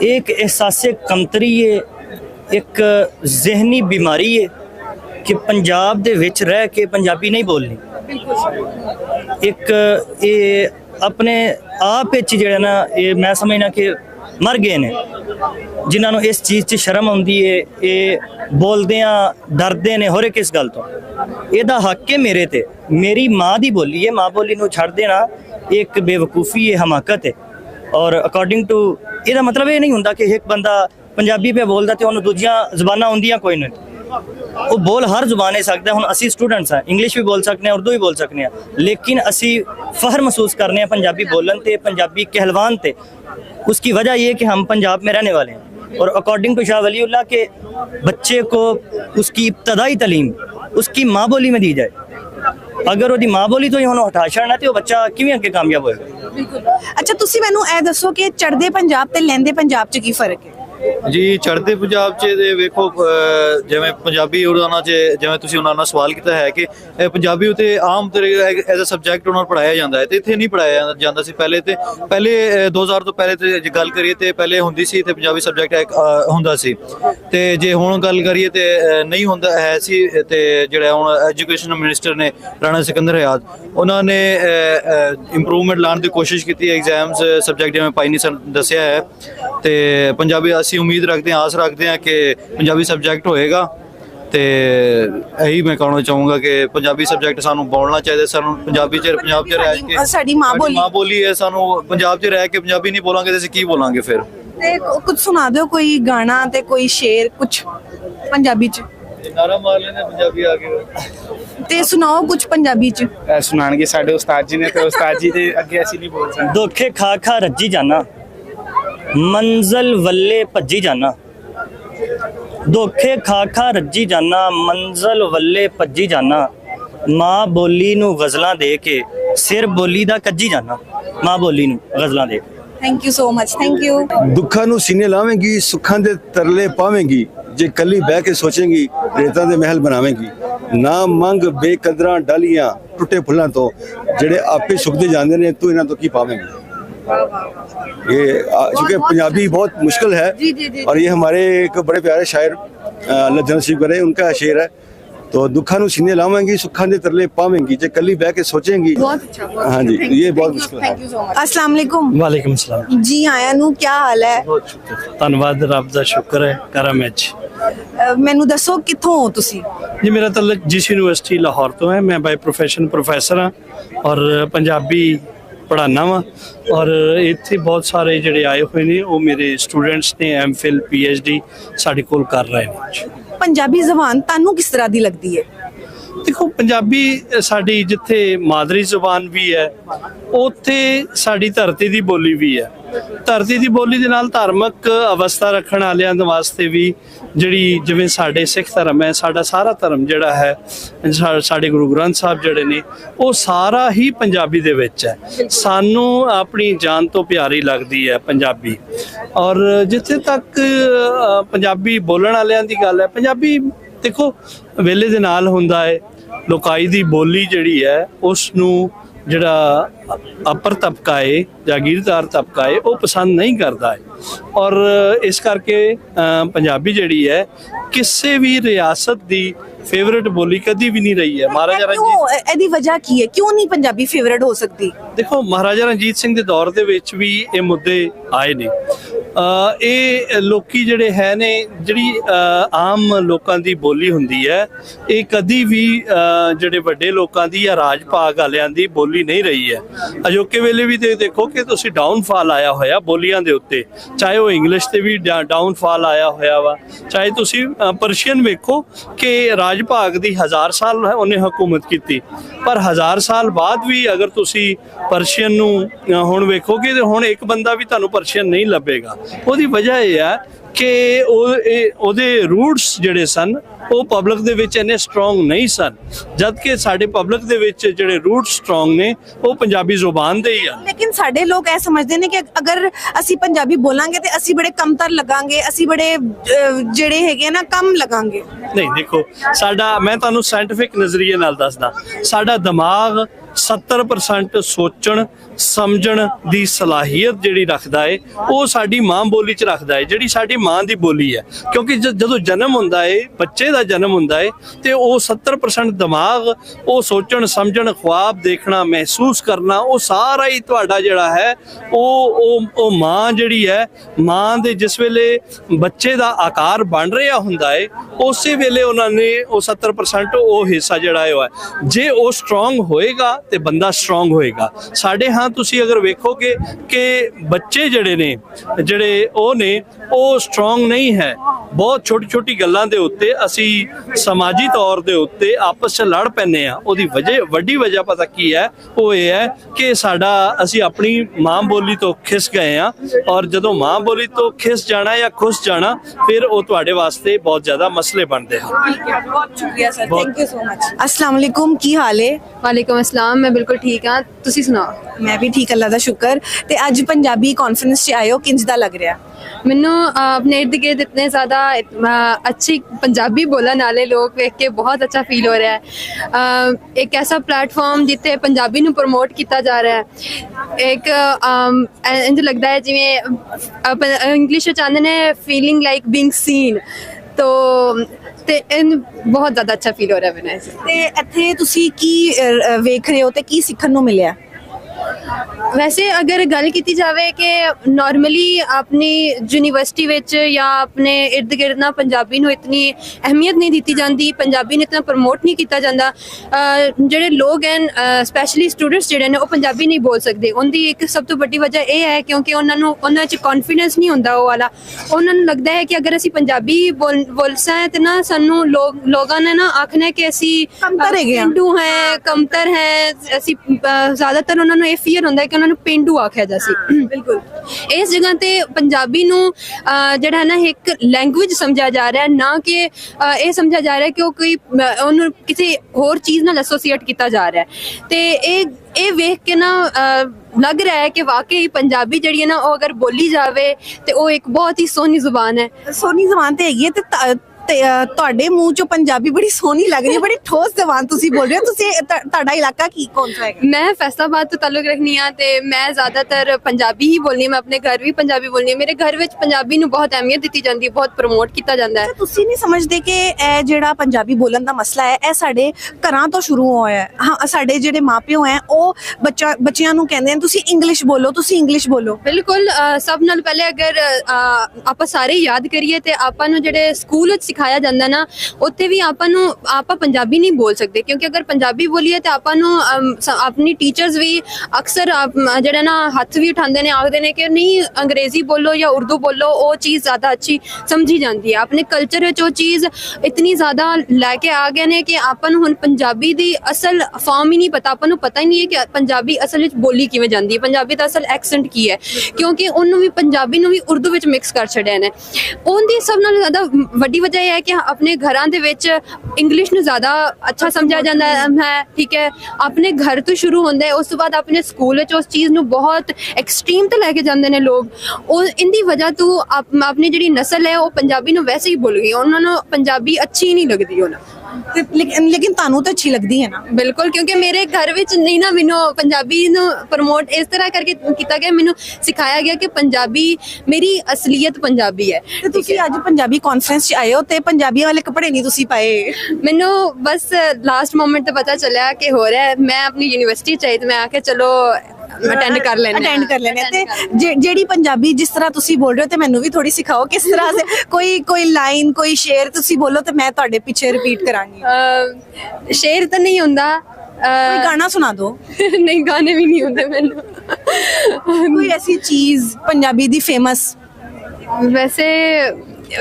ਇੱਕ ਅਹਿਸਾਸੇ ਕਮਤਰੀ ਏ। ਇੱਕ ਜ਼ਿਹਨੀ ਬਿਮਾਰੀ ਏ ਕਿ ਪੰਜਾਬ ਦੇ ਵਿੱਚ ਰਹਿ ਕੇ ਪੰਜਾਬੀ ਨਹੀਂ ਬੋਲਣੀ। ਇੱਕ ਇਹ ਆਪਣੇ ਆਪ ਵਿੱਚ ਜਿਹੜਾ ਨਾ ਇਹ ਮੈਂ ਸਮਝਣਾ ਕਿ ਮਰ ਗਏ ਨੇ। ਜਿਨ੍ਹਾਂ ਨੂੰ ਇਸ ਚੀਜ਼ 'ਚ ਸ਼ਰਮ ਆਉਂਦੀ ਏ, ਇਹ ਬੋਲਦੇ ਆ ਡਰਦੇ ਨੇ ਹੋਰ ਕਿਸ ਗੱਲ ਤੋਂ। ਇਹਦਾ ਹੱਕ ਹੈ ਮੇਰੇ ਤੇ। ਮੇਰੀ ਮਾਂ ਦੀ ਬੋਲੀ ਹੈ ਮਾਂ ਬੋਲੀ ਨੂੰ ਛੱਡ ਦੇਣਾ ਇੱਕ ਬੇਵਕੂਫੀ ਹੈ ਹਮਾਕਤ ਏ। ਔਰ ਅਕੋਰਡਿੰਗ ਟੂ ਇਹਦਾ ਮਤਲਬ ਇਹ ਨਹੀਂ ਹੁੰਦਾ ਕਿ ਇੱਕ ਬੰਦਾ ਪੰਜਾਬੀ ਪੇ ਬੋਲਦਾ ਤੇ ਉਹਨੂੰ ਦੂਜੀਆਂ ਜ਼ਬਾਨਾਂ ਆਉਂਦੀਆਂ ਕੋਈ ਨਹੀਂ। ਉਹ ਬੋਲ ਹਰ ਜ਼ੁਬਾਨ ਹੈ ਸਕਦਾ। ਹੁਣ ਅਸੀਂ ਸਟੂਡੈਂਟਸ ਆ। ਇੰਗਲਿਸ਼ ਵੀ ਬੋਲ ਸਕਦੇ ਆ ਉਰਦੂ ਵੀ ਬੋਲ ਸਕਦੇ ਆ ਲੇਕਿਨ ਅਸੀਂ ਫਖਰ ਮਹਿਸੂਸ ਕਰਨੇ ਆ ਪੰਜਾਬੀ ਬੋਲਣ ਤੇ, ਪੰਜਾਬੀ ਕਹਿਲਵਾਨ ਤੇ। उसकी वजह ये कि हम पंजाब में रहने वाले हैं और अकॉर्डिंग टू शाह वलीउल्लाह के बच्चे को उसकी इब्तदाई तालीम उसकी माँ बोली में दी जाए अगर ਉਹਦੀ ਮਾਂ ਬੋਲੀ ਤੋਂ ਹੀ ਉਹਨੂੰ ਹਟਾ ਛੱਡਣਾ ਤੇ ਉਹ ਬੱਚਾ ਕਿਵੇਂ ਅੱਗੇ ਕਾਮਯਾਬ ਹੋਏਗਾ ਬਿਲਕੁਲ ਅੱਛਾ ਤੁਸੀਂ ਮੈਨੂੰ ਇਹ ਦੱਸੋ ਕਿ ਚੜ੍ਹਦੇ ਪੰਜਾਬ ਤੇ ਲਹਿੰਦੇ ਪੰਜਾਬ 'ਚ ਕੀ ਫਰਕ ਹੈ ਜੀ ਚੜ੍ਹਦੇ ਪੰਜਾਬ 'ਚ ਦੇ ਵੇਖੋ ਜਿਵੇਂ ਪੰਜਾਬੀ ਉਹਨਾਂ 'ਚ ਜਿਵੇਂ ਤੁਸੀਂ ਉਹਨਾਂ ਨਾਲ ਸਵਾਲ ਕੀਤਾ ਹੈ ਕਿ ਪੰਜਾਬੀ ਉਤੇ ਆਮ ਤੌਰ ਐਜ਼ ਅ ਸਬਜੈਕਟ ਉਹਨਾਂ ਨੂੰ ਪੜਾਇਆ ਜਾਂਦਾ ਹੈ ਤੇ ਇੱਥੇ ਨਹੀਂ ਪੜਾਇਆ ਜਾਂਦਾ- ਸੀ। ਪਹਿਲੇ ਤੇ ਪਹਿਲੇ ਅਹ, 2000 ਤੋਂ ਪਹਿਲੇ ਤੇ ਜੇ ਗੱਲ ਕਰੀਏ ਤੇ ਪਹਿਲੇ ਹੁੰਦੀ ਸੀ ਤੇ ਪੰਜਾਬੀ ਸਬਜੈਕਟ ਹੁੰਦਾ ਸੀ। ਤੇ ਜੇ ਹੁਣ ਗੱਲ ਕਰੀਏ ਤੇ ਨਹੀਂ ਹੁੰਦਾ ਹੈ ਸੀ ਤੇ ਜਿਹੜਾ ਹੁਣ ਐਜੂਕੇਸ਼ਨ ਮਿਨਿਸਟਰ ਨੇ ਰਾਣਾ ਸਿਕੰਦਰ ਹਯਾਤ ਉਹਨਾਂ ਨੇ ਇੰਪਰੂਵਮੈਂਟ ਲਾਉਣ ਦੀ ਕੋਸ਼ਿਸ਼ ਕੀਤੀ ਹੈ ਐਗਜ਼ਾਮਸ ਸਬਜੈਕਟ ਜਿਵੇਂ ਪਾਈ ਨਹੀਂ ਸਰ ਦੱਸਿਆ ਹੈ। ਤੇ ਪੰਜਾਬੀ ਅਸੀਂ ਉਮੀਦ ਰੱਖਦੇ ਹਾਂ ਆਸ ਰੱਖਦੇ ਹਾਂ ਕਿ ਪੰਜਾਬੀ ਸਬਜੈਕਟ ਹੋਏਗਾ ਤੇ ਇਹੀ ਮੈਂ ਕਹਿਣਾ ਚਾਹੂੰਗਾ ਕਿ ਪੰਜਾਬੀ ਸਬਜੈਕਟ ਸਾਨੂੰ ਬੋਲਣਾ ਚਾਹੀਦਾ ਸਾਨੂੰ ਪੰਜਾਬੀ ਚ ਪੰਜਾਬ ਚ ਰਹਿ ਕੇ ਸਾਡੀ ਮਾਂ ਬੋਲੀ। ਮਾਂ ਬੋਲੀ ਹੈ ਸਾਨੂੰ ਪੰਜਾਬ ਚ ਰਹਿ ਕੇ ਪੰਜਾਬੀ ਨਹੀਂ ਬੋਲਾਂਗੇ ਤੇ ਅਸੀਂ ਕੀ ਬੋਲਾਂਗੇ ਫਿਰ? ਤੇ ਕੁਝ ਸੁਣਾ ਦਿਓ ਕੋਈ ਗਾਣਾ ਤੇ ਕੋਈ ਸ਼ੇਰ ਕੁਝ ਪੰਜਾਬੀ 'ਚ। ਨਾਰਾ ਮਾਰ ਲੈਂਦੇ ਪੰਜਾਬੀ ਆ ਕੇ ਤੇ ਸੁਣਾਓ ਕੁਝ ਪੰਜਾਬੀ 'ਚ। ਸੁਣਾਣਗੇ ਸਾਡੇ ਉਸਤਾਦ ਜੀ ਨੇ ਤੇ ਉਸਤਾਦ ਜੀ ਦੇ ਅੱਗੇ ਅਸੀਂ ਨਹੀਂ ਬੋਲ ਸਕਦੇ। ਧੋਖੇ ਖਾ ਖਾ ਰੱਜੀ ਜਾਣਾ ਮੰਜ਼ਲ ਵੱਲੇ ਭੱਜੀ ਜਾਣਾ ਧੋਖੇ ਖਾ ਖਾ ਰੱਜੀ ਜਾਣਾ ਮੰਜ਼ਲ ਵੱਲੇ ਭੱਜੀ ਜਾਣਾ ਮਾਂ ਬੋਲੀ ਨੂੰ ਗਜ਼ਲਾਂ ਦੇ ਕੇ ਸਿਰ ਬੋਲੀ ਦਾ ਕੱਜੀ ਜਾਣਾ ਮਾਂ ਬੋਲੀ ਨੂੰ ਗਜ਼ਲਾਂ ਦੇ thank you so much thank you ਦੁੱਖਾਂ ਨੂੰ ਸੀਨੇ ਲਾਵੇਂਗੀ ਸੁੱਖਾਂ ਦੇ ਤਰਲੇ ਪਾਵੇਂਗੀ। ਜੇ ਕੱਲੀ ਬਹਿ ਕੇ ਸੋਚੇਂਗੀ ਰੇਤਾਂ ਦੇ ਮਹਿਲ ਬਣਾਵੇਂਗੀ। ਨਾ ਮੰਗ ਬੇਕਦਰਾਂ ਡਾਲੀਆਂ ਟੁੱਟੇ ਫੁੱਲਾਂ ਤੋਂ ਜਿਹੜੇ ਆਪੇ ਸੁੱਕਦੇ ਜਾਂਦੇ ਨੇ ਤੂੰ ਇਹਨਾਂ ਤੋਂ ਕੀ ਪਾਵੇਂਗੀ? ये आ, चूंकि पंजाबी बहुत मुश्किल है जी, जी, जी। और ये हमारे एक बड़े प्यारे शायर अ, अल्लाह जन नसीब करे उनका शेर है तो दुखा नु सीने लावेंगी सुखा दे तरले पावेंगी जे कली बह के सोचेंगी ਬਹੁਤ ਅੱਛਾ ਬਹੁਤ हाँ जी ये बहुत मुश्किल है ਥੈਂਕ ਯੂ ਸੋ ਮਚ अस्सलाम वालेकुम ਵਾਲੇਕਮ ਸਲਾਮ ਜੀ ਆਇਆਂ ਨੂੰ ਕੀ ਹਾਲ ਹੈ ਬਹੁਤ ਸ਼ੁਕਰ ਧੰਨਵਾਦ ਰੱਬ ਦਾ ਸ਼ੁਕਰ ਹੈ ਕਰਮ ਹੈ ਜੀ ਅਹ ਮੈਨੂੰ ਦੱਸੋ ਕਿੱਥੋਂ ਹੋ ਤੁਸੀਂ ਜੀ ਮੇਰਾ ਤਾਲੁਕ ਜਿਸ ਯੂਨੀਵਰਸਿਟੀ ਲਾਹੌਰ ਤੋਂ ਹੈ ਮੈਂ ਬਾਈ ਪ੍ਰੋਫੈਸ਼ਨ ਪ੍ਰੋਫੈਸਰ ਹਾਂ ਔਰ ਪੰਜਾਬੀ ਪੜਾਉਣਾ ਵਾ। ਔਰ ਇੱਥੇ ਬਹੁਤ ਸਾਰੇ ਜਿਹੜੇ ਆਏ ਹੋਏ ਨੇ, ਉਹ ਮੇਰੇ ਸਟੂਡੈਂਟਸ ਨੇ ਐਮਫਿਲ ਪੀਐਚਡੀ ਸਾਡੇ ਕੋਲ ਕਰ ਰਹੇ ਨੇ। ਪੰਜਾਬੀ ਜ਼ਬਾਨ ਤੁਹਾਨੂੰ ਕਿਸ ਤਰ੍ਹਾਂ ਦੀ ਲੱਗਦੀ ਹੈ? ਦੇਖੋ, ਪੰਜਾਬੀ ਸਾਡੀ ਜਿੱਥੇ ਮਾਦਰੀ ਜ਼ੁਬਾਨ ਵੀ ਹੈ, ਉੱਥੇ ਸਾਡੀ ਧਰਤੀ ਦੀ ਬੋਲੀ ਵੀ ਹੈ। ਧਰਤੀ ਦੀ ਬੋਲੀ ਦੇ ਨਾਲ ਧਾਰਮਿਕ ਅਵਸਥਾ ਰੱਖਣ ਵਾਲਿਆਂ ਦੇ ਵਾਸਤੇ ਵੀ ਜਿਹੜੀ ਜਿਵੇਂ ਸਾਡੇ ਸਿੱਖ ਧਰਮ ਹੈ, ਸਾਡਾ ਸਾਰਾ ਧਰਮ ਜਿਹੜਾ ਹੈ ਸਾਡੇ ਗੁਰੂ ਗ੍ਰੰਥ ਸਾਹਿਬ ਜਿਹੜੇ ਨੇ, ਉਹ ਸਾਰਾ ਹੀ ਪੰਜਾਬੀ ਦੇ ਵਿੱਚ ਹੈ। ਸਾਨੂੰ ਆਪਣੀ ਜਾਨ ਤੋਂ ਪਿਆਰੀ ਲੱਗਦੀ ਹੈ ਪੰਜਾਬੀ। ਔਰ ਜਿੱਥੇ ਤੱਕ ਪੰਜਾਬੀ ਬੋਲਣ ਵਾਲਿਆਂ ਦੀ ਗੱਲ ਹੈ, ਪੰਜਾਬੀ ਦੇਖੋ ਵੇਲੇ ਦੇ ਨਾਲ ਹੁੰਦਾ ਹੈ ਲੋਕਾਈ ਦੀ ਬੋਲੀ ਜਿਹੜੀ ਹੈ ਉਸ ਨੂੰ ਜਿਹੜਾ ਅਪਰ ਤਬਕਾ ਹੈ ਜਾਗੀਰਦਾਰ ਤਬਕਾ ਹੈ ਉਹ ਪਸੰਦ ਨਹੀਂ ਕਰਦਾ ਹੈ ਔਰ ਇਸ ਕਰਕੇ ਪੰਜਾਬੀ ਜਿਹੜੀ ਹੈ ਕਿਸੇ ਵੀ ਰਿਆਸਤ ਦੀ ਫੇਵਰਿਟ ਬੋਲੀ ਕਦੀ ਵੀ ਨਹੀਂ ਰਹੀ ਹੈ ਮਹਾਰਾਜਾ ਰਣਜੀਤ ਇਹਦੀ ਵਜ੍ਹਾ ਕੀ ਹੈ ਕਿਉਂ ਨਹੀਂ ਪੰਜਾਬੀ ਫੇਵਰਿਟ ਹੋ ਸਕਦੀ ਦੇਖੋ ਮਹਾਰਾਜਾ ਰਣਜੀਤ ਸਿੰਘ ਦੇ ਦੌਰ ਦੇ ਵਿੱਚ ਵੀ ਇਹ ਮੁੱਦੇ ਆਏ ਨੇ ਇਹ ਲੋਕੀ ਜਿਹੜੇ ਹੈ ਨੇ ਜਿਹੜੀ ਆਮ ਲੋਕਾਂ ਦੀ ਬੋਲੀ ਹੁੰਦੀ ਹੈ ਇਹ ਕਦੀ ਵੀ ਜਿਹੜੇ ਵੱਡੇ ਲੋਕਾਂ ਦੀ ਜਾਂ ਰਾਜ ਭਾਗ ਵਾਲਿਆਂ ਦੀ ਬੋਲੀ ਨਹੀਂ ਰਹੀ ਹੈ ਅਜੋਕੇ ਵੇਲੇ ਵੀ ਤੇ ਦੇਖੋ ਕਿ ਤੁਸੀਂ ਡਾਊਨਫਾਲ ਆਇਆ ਹੋਇਆ ਬੋਲੀਆਂ ਦੇ ਉੱਤੇ। ਚਾਹੇ ਉਹ ਇੰਗਲਿਸ਼ ਤੇ ਵੀ ਡਾਊਨਫਾਲ ਆਇਆ ਹੋਇਆ ਵਾ, ਚਾਹੇ ਤੁਸੀਂ ਪਰਸ਼ੀਅਨ ਵੇਖੋ ਕਿ ਰਾਜ ਭਾਗ ਦੀ ਹਜ਼ਾਰ ਸਾਲ ਉਹਨੇ ਹਕੂਮਤ ਕੀਤੀ। ਪਰ ਹਜ਼ਾਰ ਸਾਲ ਬਾਅਦ ਵੀ ਅਗਰ ਤੁਸੀਂ ਪਰਸ਼ੀਅਨ ਨੂੰ ਹੁਣ ਵੇਖੋਗੇ ਤੇ ਹੁਣ ਇੱਕ ਬੰਦਾ ਵੀ ਤੁਹਾਨੂੰ ਪਰਸ਼ੀਅਨ ਨਹੀਂ ਲੱਭੇਗਾ। ਉਹਦੀ ਵਜ੍ਹਾ ਇਹ ਹੈ ਕਿ ਉਹ ਉਹਦੇ ਰੂਟਸ ਜਿਹੜੇ ਸਨ ਉਹ ਪਬਲਿਕ ਦੇ ਵਿੱਚ ਇੰਨੇ ਸਟਰੋਂਗ ਨਹੀਂ ਸਨ ਜਦ ਕਿ ਸਾਡੇ ਪਬਲਿਕ ਦੇ ਵਿੱਚ ਜਿਹੜੇ ਰੂਟ ਸਟਰੋਂਗ ਨੇ ਉਹ ਪੰਜਾਬੀ ਜ਼ੁਬਾਨ ਦੇ ਹੀ ਹਨ। ਲੇਕਿਨ ਸਾਡੇ ਲੋਕ ਇਹ ਸਮਝਦੇ ਨੇ ਕਿ ਅਗਰ ਅਸੀਂ ਪੰਜਾਬੀ ਬੋਲਾਂਗੇ ਤੇ ਅਸੀਂ ਬੜੇ ਕਮਤਰ ਲੱਗਾਂਗੇ ਅਸੀਂ ਬੜੇ ਜਿਹੜੇ ਹੈਗੇ ਆ ਨਾ ਕਮ ਲੱਗਾਂਗੇ। ਨਹੀਂ ਦੇਖੋ ਸਾਡਾ ਮੈਂ ਤੁਹਾਨੂੰ ਸਾਇੰਟਿਫਿਕ ਨਜ਼ਰੀਏ ਨਾਲ ਦੱਸਦਾ ਸਾਡਾ ਦਿਮਾਗ 70% ਸੋਚਣ, ਸਮਝਣ ਦੀ ਸਲਾਹੀਅਤ ਜਿਹੜੀ ਰੱਖਦਾ ਏ, ਉਹ ਸਾਡੀ ਮਾਂ ਬੋਲੀ ਚ ਰੱਖਦਾ ਏ, ਜਿਹੜੀ ਸਾਡੀ ਮਾਂ ਦੀ ਬੋਲੀ ਹੈ ਕਿਉਂਕਿ ਜ- ਜਦੋਂ ਜਨਮ ਹੁੰਦਾ ਏ, ਬੱਚੇ ਦਾ ਜਨਮ ਹੁੰਦਾ ਏ, ਤੇ ਉਹ 70% ਦਿਮਾਗ, ਉਹ ਸੋਚਣ, ਸਮਝਣ, ਖੁਆਬ ਦੇਖਣਾ, ਮਹਿਸੂਸ ਕਰਨਾ, ਉਹ ਸਾਰਾ ਹੀ ਤੁਹਾਡਾ ਜਿਹੜਾ ਹੈ, ਉਹ ਉਹ ਉਹ ਮਾਂ ਜਿਹੜੀ ਹੈ, ਮਾਂ ਦੇ ਜਿਸ ਵੇਲੇ ਬੱਚੇ ਦਾ ਆਕਾਰ ਬਣ ਰਿਹਾ ਹੁੰਦਾ ਏ, ਉਸੇ ਵੇਲੇ ਉਹਨਾਂ ਨੇ ਉਹ 70% ਉਹ ਹਿੱਸਾ ਜਿਹੜਾ ਹੈ ਉਹ ਹੈ। ਜੇ ਉਹ ਸਟਰੋਂਗ ਹੋਏਗਾ ਤੇ ਬੰਦਾ ਸਟਰੋਂਗ ਹੋਏਗਾ। ਸਾਡੇ ਹਾਂ ਤੁਸੀਂ ਅਗਰ ਵੇਖੋਗੇ ਕਿ ਬੱਚੇ ਜਿਹੜੇ ਨੇ ਜਿਹੜੇ ਉਹ ਨੇ ਉਹ ਸਟਰੋਂਗ ਨਹੀਂ ਹੈ। ਬਹੁਤ ਛੋਟੀ ਛੋਟੀ ਗੱਲਾਂ ਦੇ ਉੱਤੇ ਅਸੀਂ ਸਮਾਜੀ ਤੌਰ ਦੇ ਉੱਤੇ ਆਪਸ 'ਚ ਲੜ ਪੈਂਦੇ ਆ ਉਹਦੀ ਵਜ੍ਹਾ ਵੱਡੀ ਵਜ੍ਹਾ ਪਤਾ ਕੀ ਹੈ? ਉਹ ਇਹ ਹੈ ਕਿ ਸਾਡਾ ਅਸੀਂ ਆਪਣੀ ਮਾਂ ਬੋਲੀ ਤੋਂ ਖਿਸ ਗਏ ਆ ਔਰ ਜਦੋਂ ਮਾਂ ਬੋਲੀ ਤੋਂ ਖਿਸ ਜਾਣਾ ਜਾਂ ਖੁਸ ਜਾਣਾ ਫਿਰ ਉਹ ਤੁਹਾਡੇ ਵਾਸਤੇ ਬਹੁਤ ਜ਼ਿਆਦਾ ਮਸਲੇ ਬਣਦੇ ਹਨ। ਬਹੁਤ ਸ਼ੁਕਰੀਆ sir thank you so much ਅਸਲਾਮ ਕੀ ਹਾਲ ਹੈ? ਵਾਲੇਕੁਮ ਅਸਲਾਮ ਮੈਂ ਬਿਲਕੁਲ ਠੀਕ ਹਾਂ। ਤੁਸੀਂ ਸੁਣਾਓ? ਮੈਂ ਵੀ ਠੀਕ ਅੱਲਾ ਦਾ ਸ਼ੁਕਰ। ਤੇ ਅੱਜ ਪੰਜਾਬੀ ਕਾਨਫਰੰਸ 'ਚ ਹੋ ਕਿੰਜ ਦਾ ਲੱਗ ਰਿਹਾ? ਮੈਨੂੰ ਆਪਣੇ ਇਰਦ ਗਿਰਦ ਇਤਨੇ ਜ਼ਿਆਦਾ ਅੱਛੀ ਪੰਜਾਬੀ ਬੋਲਣ ਵਾਲੇ ਲੋਕ ਵੇਖ ਕੇ ਬਹੁਤ ਅੱਛਾ ਫੀਲ ਹੋ ਰਿਹਾ ਹੈ। ਅਹ, ਇੱਕ ਐਸਾ ਪਲੇਟਫਾਰਮ ਜਿੱਥੇ ਪੰਜਾਬੀ ਨੂੰ ਪ੍ਰਮੋਟ ਕੀਤਾ ਜਾ ਰਿਹਾ ਹੈ। ਇੱਕ ਅਮ, ਐ- ਇੰਝ ਲੱਗਦਾ ਹੈ ਜਿਵੇਂ ਇੰਗਲਿਸ਼ ਵਿੱਚ ਆਉਂਦੇ ਨੇ ਫੀਲਿੰਗ ਲਾਈਕ ਬੀਇੰਗ ਸੀਨ ਤੋ ਤੇ ਇਨ ਬਹੁਤ ਜ਼ਿਆਦਾ ਅੱਛਾ ਫੀਲ ਹੋ ਰਿਹਾ ਮੈਨੂੰ ਤੇ ਇੱਥੇ ਤੁਸੀਂ ਕੀ ਅ, ਅ, ਵੇਖ ਰਹੇ ਹੋ ਤੇ ਕੀ ਸਿੱਖਣ ਨੂੰ ਮਿਲਿਆ? ਵੈਸੇ ਅਗਰ ਗੱਲ ਕੀਤੀ ਜਾਵੇ ਕਿ ਨਾਰਮਲੀ ਆਪਣੀ ਯੂਨੀਵਰਸਿਟੀ ਵਿੱਚ ਜਾਂ ਆਪਣੇ ਇਰਦ ਗਿਰਦ ਨਾ ਪੰਜਾਬੀ ਨੂੰ ਇਤਨੀ ਅਹਿਮੀਅਤ ਨਹੀਂ ਦਿੱਤੀ ਜਾਂਦੀ ਪੰਜਾਬੀ ਨੂੰ ਇਤਨਾ ਪ੍ਰਮੋਟ ਨਹੀਂ ਕੀਤਾ ਜਾਂਦਾ ਅਹ ਜਿਹੜੇ ਲੋਕ ਹਨ ਸਪੈਸ਼ਲੀ ਸਟੂਡੈਂਟਸ ਜਿਹੜੇ ਨੇ ਉਹ ਪੰਜਾਬੀ ਨਹੀਂ ਬੋਲ ਸਕਦੇ। ਉਹਦੀ ਇੱਕ ਸਭ ਤੋਂ ਵੱਡੀ ਵਜ੍ਹਾ ਇਹ ਹੈ ਕਿਉਂਕਿ ਉਹਨਾਂ ਨੂੰ ਉਹਨਾਂ 'ਚ ਕੌਨਫੀਡੈਂਸ ਨਹੀਂ ਹੁੰਦਾ ਉਹ ਵਾਲਾ। ਉਹਨਾਂ ਨੂੰ ਲੱਗਦਾ ਹੈ ਕਿ ਅਗਰ ਅਸੀਂ ਪੰਜਾਬੀ ਬੋਲ ਬੋਲਸਾਂ ਤੇ ਨਾ ਸਾਨੂੰ ਲੋਕ ਲੋਕਾਂ ਨੇ ਨਾ ਆਖਣਾ ਕਿ ਅਸੀਂ ਕਮਤਰ ਹੈਗੇ ਹਾਂ। ਕਮਤਰ ਹੈ ਅਸੀਂ ਅਹ, ਜ਼ਿਆਦਾਤਰ ਉਹਨਾਂ ਨੂੰ ਇਹ ਫੀਅਰ ਹੁੰਦਾ ਹੈ ਕਿ ਉਹਨਾਂ ਨੂੰ ਪੇਂਡੂ ਆਖਿਆ ਜਾਸੀ ਬਿਲਕੁਲ। ਇਸ ਜਗ੍ਹਾ ਤੇ ਪੰਜਾਬੀ ਨੂੰ ਜਿਹੜਾ ਹੈ ਨਾ ਇੱਕ ਲੈਂਗੁਏਜ ਸਮਝਿਆ ਜਾ ਰਿਹਾ ਨਾ ਕਿ ਇਹ ਸਮਝਿਆ ਜਾ ਰਿਹਾ ਕਿ ਉਹ ਕੋਈ ਉਹਨੂੰ ਕਿਸੇ ਹੋਰ ਚੀਜ਼ ਨਾਲ ਐਸੋਸੀਏਟ ਕੀਤਾ ਜਾ ਰਿਹਾ ਤੇ ਇਹ ਇਹ ਵੇਖ ਕੇ ਨਾ ਲੱਗ ਰਿਹਾ ਹੈ ਕਿ ਵਾਕਈ ਪੰਜਾਬੀ ਜਿਹੜੀ ਹੈ ਨਾ ਉਹ ਅਗਰ ਬੋਲੀ ਜਾਵੇ ਤੇ ਉਹ ਇੱਕ ਬਹੁਤ ਹੀ ਸੋਹਣੀ ਜ਼ੁਬਾਨ ਹੈ। ਸੋਨੀ ਜ਼ਬਾਨ ਤੇ ਹੈਗੀ ਹੈ ਤੇ ਤੁਹਾਡੇ ਮੂੰਹ ਚੋਂ ਪੰਜਾਬੀ ਬੜੀ ਸੋਹਣੀ ਲੱਗ ਰਹੀ ਹੈ ਬੜੀ ਠੋਸ ਜ਼ਬਾਨ ਤੁਸੀਂ ਬੋਲ ਰਹੇ ਹੋ। ਤੁਸੀਂ ਤੁਹਾਡਾ ਇਲਾਕਾ ਕੀ ਕੌਣ ਸਾ ਹੈਗਾ? ਮੈਂ ਫੈਸਲਾਬਾਦ ਤੋਂ ਤਾਲੁਕ ਰੱਖਨੀ ਆ ਤੇ ਮੈਂ ਜ਼ਿਆਦਾਤਰ ਪੰਜਾਬੀ ਹੀ ਬੋਲਨੀ ਹਾਂ। ਮੈਂ ਆਪਣੇ ਘਰ ਵੀ ਪੰਜਾਬੀ ਬੋਲਨੀ ਹਾਂ। ਮੇਰੇ ਘਰ ਵਿੱਚ ਪੰਜਾਬੀ ਨੂੰ ਬਹੁਤ ਅਹਿਮੀਅਤ ਦਿੱਤੀ ਜਾਂਦੀ ਹੈ ਬਹੁਤ ਪ੍ਰਮੋਟ ਕੀਤਾ ਜਾਂਦਾ ਹੈ। ਤੁਸੀਂ ਨਹੀਂ ਸਮਝਦੇ ਕਿ ਇਹ ਜਿਹੜਾ ਪੰਜਾਬੀ ਬੋਲਣ ਦਾ ਮਸਲਾ ਹੈ ਇਹ ਸਾਡੇ ਘਰਾਂ ਤੋਂ ਸ਼ੁਰੂ ਹੋਇਆ ਹੈ। ਹਾਂ ਸਾਡੇ ਜਿਹੜੇ ਮਾਪਿਓ ਹੈ ਉਹ ਬੱਚਾ ਬੱਚਿਆਂ ਨੂੰ ਕਹਿੰਦੇ ਨੇ ਤੁਸੀਂ ਇੰਗਲਿਸ਼ ਬੋਲੋ ਤੁਸੀਂ ਇੰਗਲਿਸ਼ ਬੋਲੋ। ਬਿਲਕੁਲ ਅ, ਸਭ ਨਾਲ ਪਹਿਲੇ ਅਗਰ ਅ, ਆਪਾਂ ਸਾਰੇ ਯਾਦ ਕਰੀਏ ਤੇ ਆਪਾਂ ਨੂੰ ਜਿਹੜੇ ਸਕੂਲ ਵਿੱਚ ਸਿਖਾਇਆ ਜਾਂਦਾ ਨਾ, ਉੱਥੇ ਵੀ ਆਪਾਂ ਨੂੰ, ਆਪਾਂ ਪੰਜਾਬੀ ਨਹੀਂ ਬੋਲ ਸਕਦੇ, ਕਿਉਂਕਿ ਅਗਰ ਪੰਜਾਬੀ ਬੋਲੀਏ ਤਾਂ ਆਪਾਂ ਨੂੰ ਆਪਣੀ ਟੀਚਰਸ ਵੀ ਅਕਸਰ ਜਿਹੜਾ ਨਾ ਹੱਥ ਵੀ ਉਠਾਉਂਦੇ ਨੇ, ਆਖਦੇ ਨੇ ਕਿ ਨਹੀਂ, ਅੰਗਰੇਜ਼ੀ ਬੋਲੋ ਜਾਂ ਉਰਦੂ ਬੋਲੋ, ਉਹ ਚੀਜ਼ ਜ਼ਿਆਦਾ ਅੱਛੀ ਸਮਝੀ ਜਾਂਦੀ ਹੈ ਆਪਣੇ ਕਲਚਰ ਵਿੱਚ ਉਹ ਚੀਜ਼ ਇਤਨੀ ਜ਼ਿਆਦਾ ਲੈ ਕੇ ਆ ਗਏ ਨੇ ਕਿ ਆਪਾਂ ਨੂੰ ਹੁਣ ਪੰਜਾਬੀ ਦੀ ਅਸਲ ਫਾਰਮ ਹੀ ਨਹੀਂ ਪਤਾ, ਆਪਾਂ ਨੂੰ ਪਤਾ ਹੀ ਨਹੀਂ ਹੈ ਕਿ ਪੰਜਾਬੀ ਅਸਲ ਵਿੱਚ ਬੋਲੀ ਕਿਵੇਂ ਜਾਂਦੀ ਹੈ। ਪੰਜਾਬੀ ਦਾ ਅਸਲ ਐਕਸੈਂਟ ਕੀ ਹੈ? ਕਿਉਂਕਿ ਉਹਨੂੰ ਵੀ, ਪੰਜਾਬੀ ਨੂੰ ਵੀ ਉਰਦੂ ਵਿੱਚ ਮਿਕਸ ਕਰ ਛੱਡਿਆ ਨੇ। ਉਹਦੀ ਸਭ ਨਾਲ ਜ਼ਿਆਦਾ ਵੱਡੀ ਵਜ੍ਹਾ ਇਹ ਹੈ ਕਿ ਆਪਣੇ ਘਰਾਂ ਦੇ ਵਿੱਚ ਇੰਗਲਿਸ਼ ਨੂੰ ਜ਼ਿਆਦਾ ਅੱਛਾ ਸਮਝਿਆ ਜਾਂਦਾ ਹੈ, ਠੀਕ ਹੈ। ਆਪਣੇ ਘਰ ਤੋਂ ਸ਼ੁਰੂ ਹੁੰਦਾ ਹੈ, ਉਸ ਤੋਂ ਬਾਅਦ ਆਪਣੇ ਸਕੂਲ ਵਿੱਚ ਉਸ ਚੀਜ਼ ਨੂੰ ਬਹੁਤ ਐਕਸਟ੍ਰੀਮ ਤੇ ਲੈ ਕੇ ਜਾਂਦੇ ਨੇ ਲੋਕ। ਉਹ ਇੰਦੀ ਵਜ੍ਹਾ ਤੋਂ ਆਪਣੀ ਜਿਹੜੀ ਨਸਲ ਹੈ, ਉਹ ਪੰਜਾਬੀ ਨੂੰ ਵੈਸੇ ਹੀ ਭੁੱਲ ਗਈ। ਉਹਨਾਂ ਨੂੰ ਪੰਜਾਬੀ ਅੱਛੀ ਨਹੀਂ ਲੱਗਦੀ ਉਹਨਾਂ ਤੇ ਲੇਕਿਨ ਲੇਕਿਨ ਤੁਹਾਨੂੰ ਤਾਂ ਅੱਛੀ ਲੱਗਦੀ ਹੈ ਨਾ। ਬਿਲਕੁਲ ਕਿਉਂਕਿ ਮੇਰੇ ਘਰ ਵਿੱਚ ਨਹੀਂ ਨਾ ਮੈਨੂੰ ਪੰਜਾਬੀ ਨੂੰ ਪ੍ਰਮੋਟ ਇਸ ਤਰ੍ਹਾਂ ਕਰਕੇ ਕੀਤਾ ਗਿਆ ਮੈਨੂੰ ਸਿਖਾਇਆ ਗਿਆ ਕਿ ਪੰਜਾਬੀ ਮੇਰੀ ਅਸਲੀਅਤ ਪੰਜਾਬੀ ਹੈ। ਤੇ ਤੁਸੀਂ ਅੱਜ ਪੰਜਾਬੀ ਕਾਨਫਰੰਸ 'ਚ ਆਏ ਹੋ ਤੇ ਪੰਜਾਬੀ ਵਾਲੇ ਕੱਪੜੇ ਨਹੀਂ ਤੁਸੀਂ ਪਾਏ। ਮੈਨੂੰ ਬਸ ਲਾਸਟ ਮੋਮੈਂਟ ਤੇ ਪਤਾ ਚੱਲਿਆ ਕਿ ਹੋ ਰਿਹਾ ਮੈਂ ਆਪਣੀ ਯੂਨੀਵਰਸਿਟੀ ਚ ਆਈ ਤੇ ਮੈਂ ਆ ਕੇ ਚਲੋ ਅਟੈਂਡ ਕਰ ਲੈਣਾ ਅਟੈਂਡ ਕਰ ਲੈਣੇ ਤੇ ਜੇ- ਜਿਹੜੀ ਪੰਜਾਬੀ ਜਿਸ ਤਰ੍ਹਾਂ ਤੁਸੀਂ ਬੋਲ ਰਹੇ ਹੋ ਤੇ ਮੈਨੂੰ ਵੀ ਥੋੜੀ ਸਿਖਾਓ ਕਿਸ ਤਰ੍ਹਾਂ ਸੇ ਕੋਈ ਕੋਈ ਲਾਈਨ ਕੋਈ ਸ਼ੇਰ ਤੁਸੀਂ ਬੋਲੋ ਤੇ ਮੈਂ ਤੁਹਾਡੇ ਪਿੱਛੇ ਰਿਪੀਟ ਕਰਾਂਗੀ। ਅਹ ਸ਼ੇਰ ਤਾਂ ਨਹੀਂ ਹੁੰਦਾ। ਕੋਈ ਗਾਣਾ ਸੁਣਾ ਦਿਓ। ਨਹੀਂ ਗਾਣੇ ਵੀ ਨਹੀਂ ਹੁੰਦੇ ਮੈਨੂੰ। ਕੋਈ ਐਸੀ ਚੀਜ਼ ਪੰਜਾਬੀ ਦੀ ਫੇਮਸ ਵੈਸੇ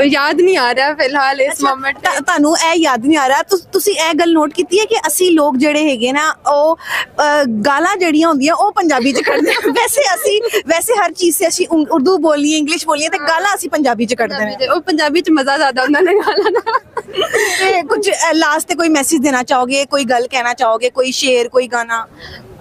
ਯਾਦ ਨਹੀਂ ਆ ਰਿਹਾ ਫਿਲਹਾਲ ਇਸ ਮੋਮੈਂਟ ਤੇ ਤੁਹਾਨੂੰ ਇਹ ਯਾਦ ਨਹੀਂ ਆ ਰਿਹਾ। ਤੁਸ- ਤੁਸੀਂ ਇਹ ਗੱਲ ਨੋਟ ਕੀਤੀ ਹੈ ਕਿ ਅਸੀਂ ਲੋਕ ਜਿਹੜੇ ਹੈਗੇ ਨਾ ਉਹ ਅ, ਗਾਲਾਂ ਜਿਹੜੀਆਂ ਹੁੰਦੀਆਂ ਉਹ ਪੰਜਾਬੀ ਚ ਕੱਢਦੇ ਹਾਂ। ਵੈਸੇ ਅਸੀਂ ਵੈਸੇ ਹਰ ਚੀਜ਼ ਸੇ ਅਸੀਂ ਉ- ਉਰਦੂ ਬੋਲੀਏ ਇੰਗਲਿਸ਼ ਬੋਲੀਏ ਤੇ ਗਾਲਾਂ ਅਸੀਂ ਪੰਜਾਬੀ ਚ ਕੱਢਦੇ ਪੰਜਾਬੀ ਚ- ਉਹ ਪੰਜਾਬੀ ਚ ਮਜ਼ਾ ਜ਼ਿਆਦਾ ਹੁੰਦਾ ਨੇ ਗਾਲਾਂ ਦਾ। ਤੇ ਕੁਝ ਲਾਸਟ ਤੇ ਕੋਈ ਮੈਸੇਜ ਦੇਣਾ ਚਾਹੋਗੇ ਕੋਈ ਗੱਲ ਕਹਿਣਾ ਚਾਹੋਗੇ ਕੋਈ ਸ਼ੇਰ ਕੋਈ ਗਾਣਾ?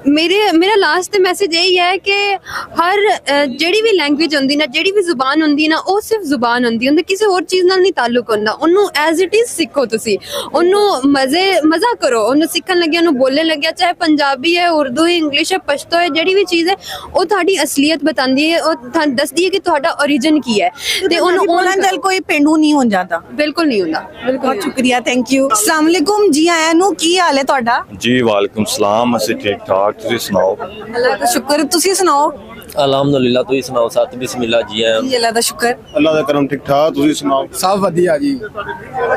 ਮੇਰੇ ਮੇਰਾ ਲਾਸਟ ਤੇ ਮੈਸੇਜ ਇਹ ਹੀ ਹੈ ਕਿ ਹਰ ਅ, ਜਿਹੜੀ ਵੀ ਲੈਂਗੁਏਜ ਹੁੰਦੀ ਨਾ ਜਿਹੜੀ ਵੀ ਜ਼ੁਬਾਨ ਹੁੰਦੀ ਨਾ ਉਹ ਸਿਰਫ ਜ਼ੁਬਾਨ ਹੁੰਦੀ ਉਹਦਾ ਕਿਸੇ ਹੋਰ ਚੀਜ਼ ਨਾਲ ਨਹੀਂ ਤਾਲੁਕ ਹੁੰਦਾ। ਉਹਨੂੰ ਐਜ਼ ਇਟ ਇਜ਼ ਸਿੱਖੋ ਤੁਸੀਂ। ਉਹਨੂੰ ਮਜ਼ੇ ਮਜ਼ਾ ਕਰੋ। ਉਹਨੂੰ ਸਿੱਖਣ ਲੱਗਿਆ ਉਹਨੂੰ ਬੋਲਣ ਲੱਗਿਆ ਚਾਹੇ ਪੰਜਾਬੀ ਹੈ ਉਰਦੂ ਹੈ ਇੰਗਲਿਸ਼ ਹੈ ਪਸ਼ਤੋ ਹੈ ਜਿਹੜੀ ਵੀ ਚੀਜ਼ ਹੈ ਉਹ ਤੁਹਾਡੀ ਅਸਲੀਅਤ ਬਤਾਉਂਦੀ ਹੈ। ਉਹ ਤੁਹਾਨੂੰ ਦੱਸਦੀ ਹੈ ਕਿ ਤੁਹਾਡਾ origin ਕੀ ਹੈ। ਤੇ ਉਹਨੂੰ ਬੋਲਣ ਨਾਲ ਕੋਈ ਪਿੰਡੂ ਨਹੀਂ ਹੋ ਜਾਂਦਾ। ਬਿਲਕੁਲ ਨਹੀਂ ਹੁੰਦਾ। ਬਹੁਤ ਸ਼ੁਕਰੀਆ ਥੈਂਕ ਯੂ ਅਸਲਾਮ ਵਾਲੇਕੁਮ ਜੀ ਆਇਆਂ ਨੂੰ ਕੀ ਹਾਲ ਹੈ ਤੁਹਾਡਾ? ਜੀ ਵਾਲੇਕੁਮ ਸਲਾਮ। ਅਸੀਂ ਠੀਕ ਠਾਕ ਤੁਸੀਂ ਸੁਣਾਓ। ਅੱਲਾਹ ਦਾ ਸ਼ੁਕਰ ਤੁਸੀਂ ਸੁਣਾਓ। ਅਲਹਮਦੁਲਿਲਾ ਤੁਸੀਂ ਸੁਣਾਓ ਸਤ ਬਿਸਮਿਲ੍ਲਾ ਜੀ ਆਇਆਂ ਜੀ ਅੱਲਾਹ ਦਾ ਸ਼ੁਕਰ। ਅੱਲਾਹ ਦਾ ਕਰਮ ਠੀਕ ਠਾਕ ਤੁਸੀਂ ਸੁਣਾਓ? ਸਭ ਵਧੀਆ ਜੀ।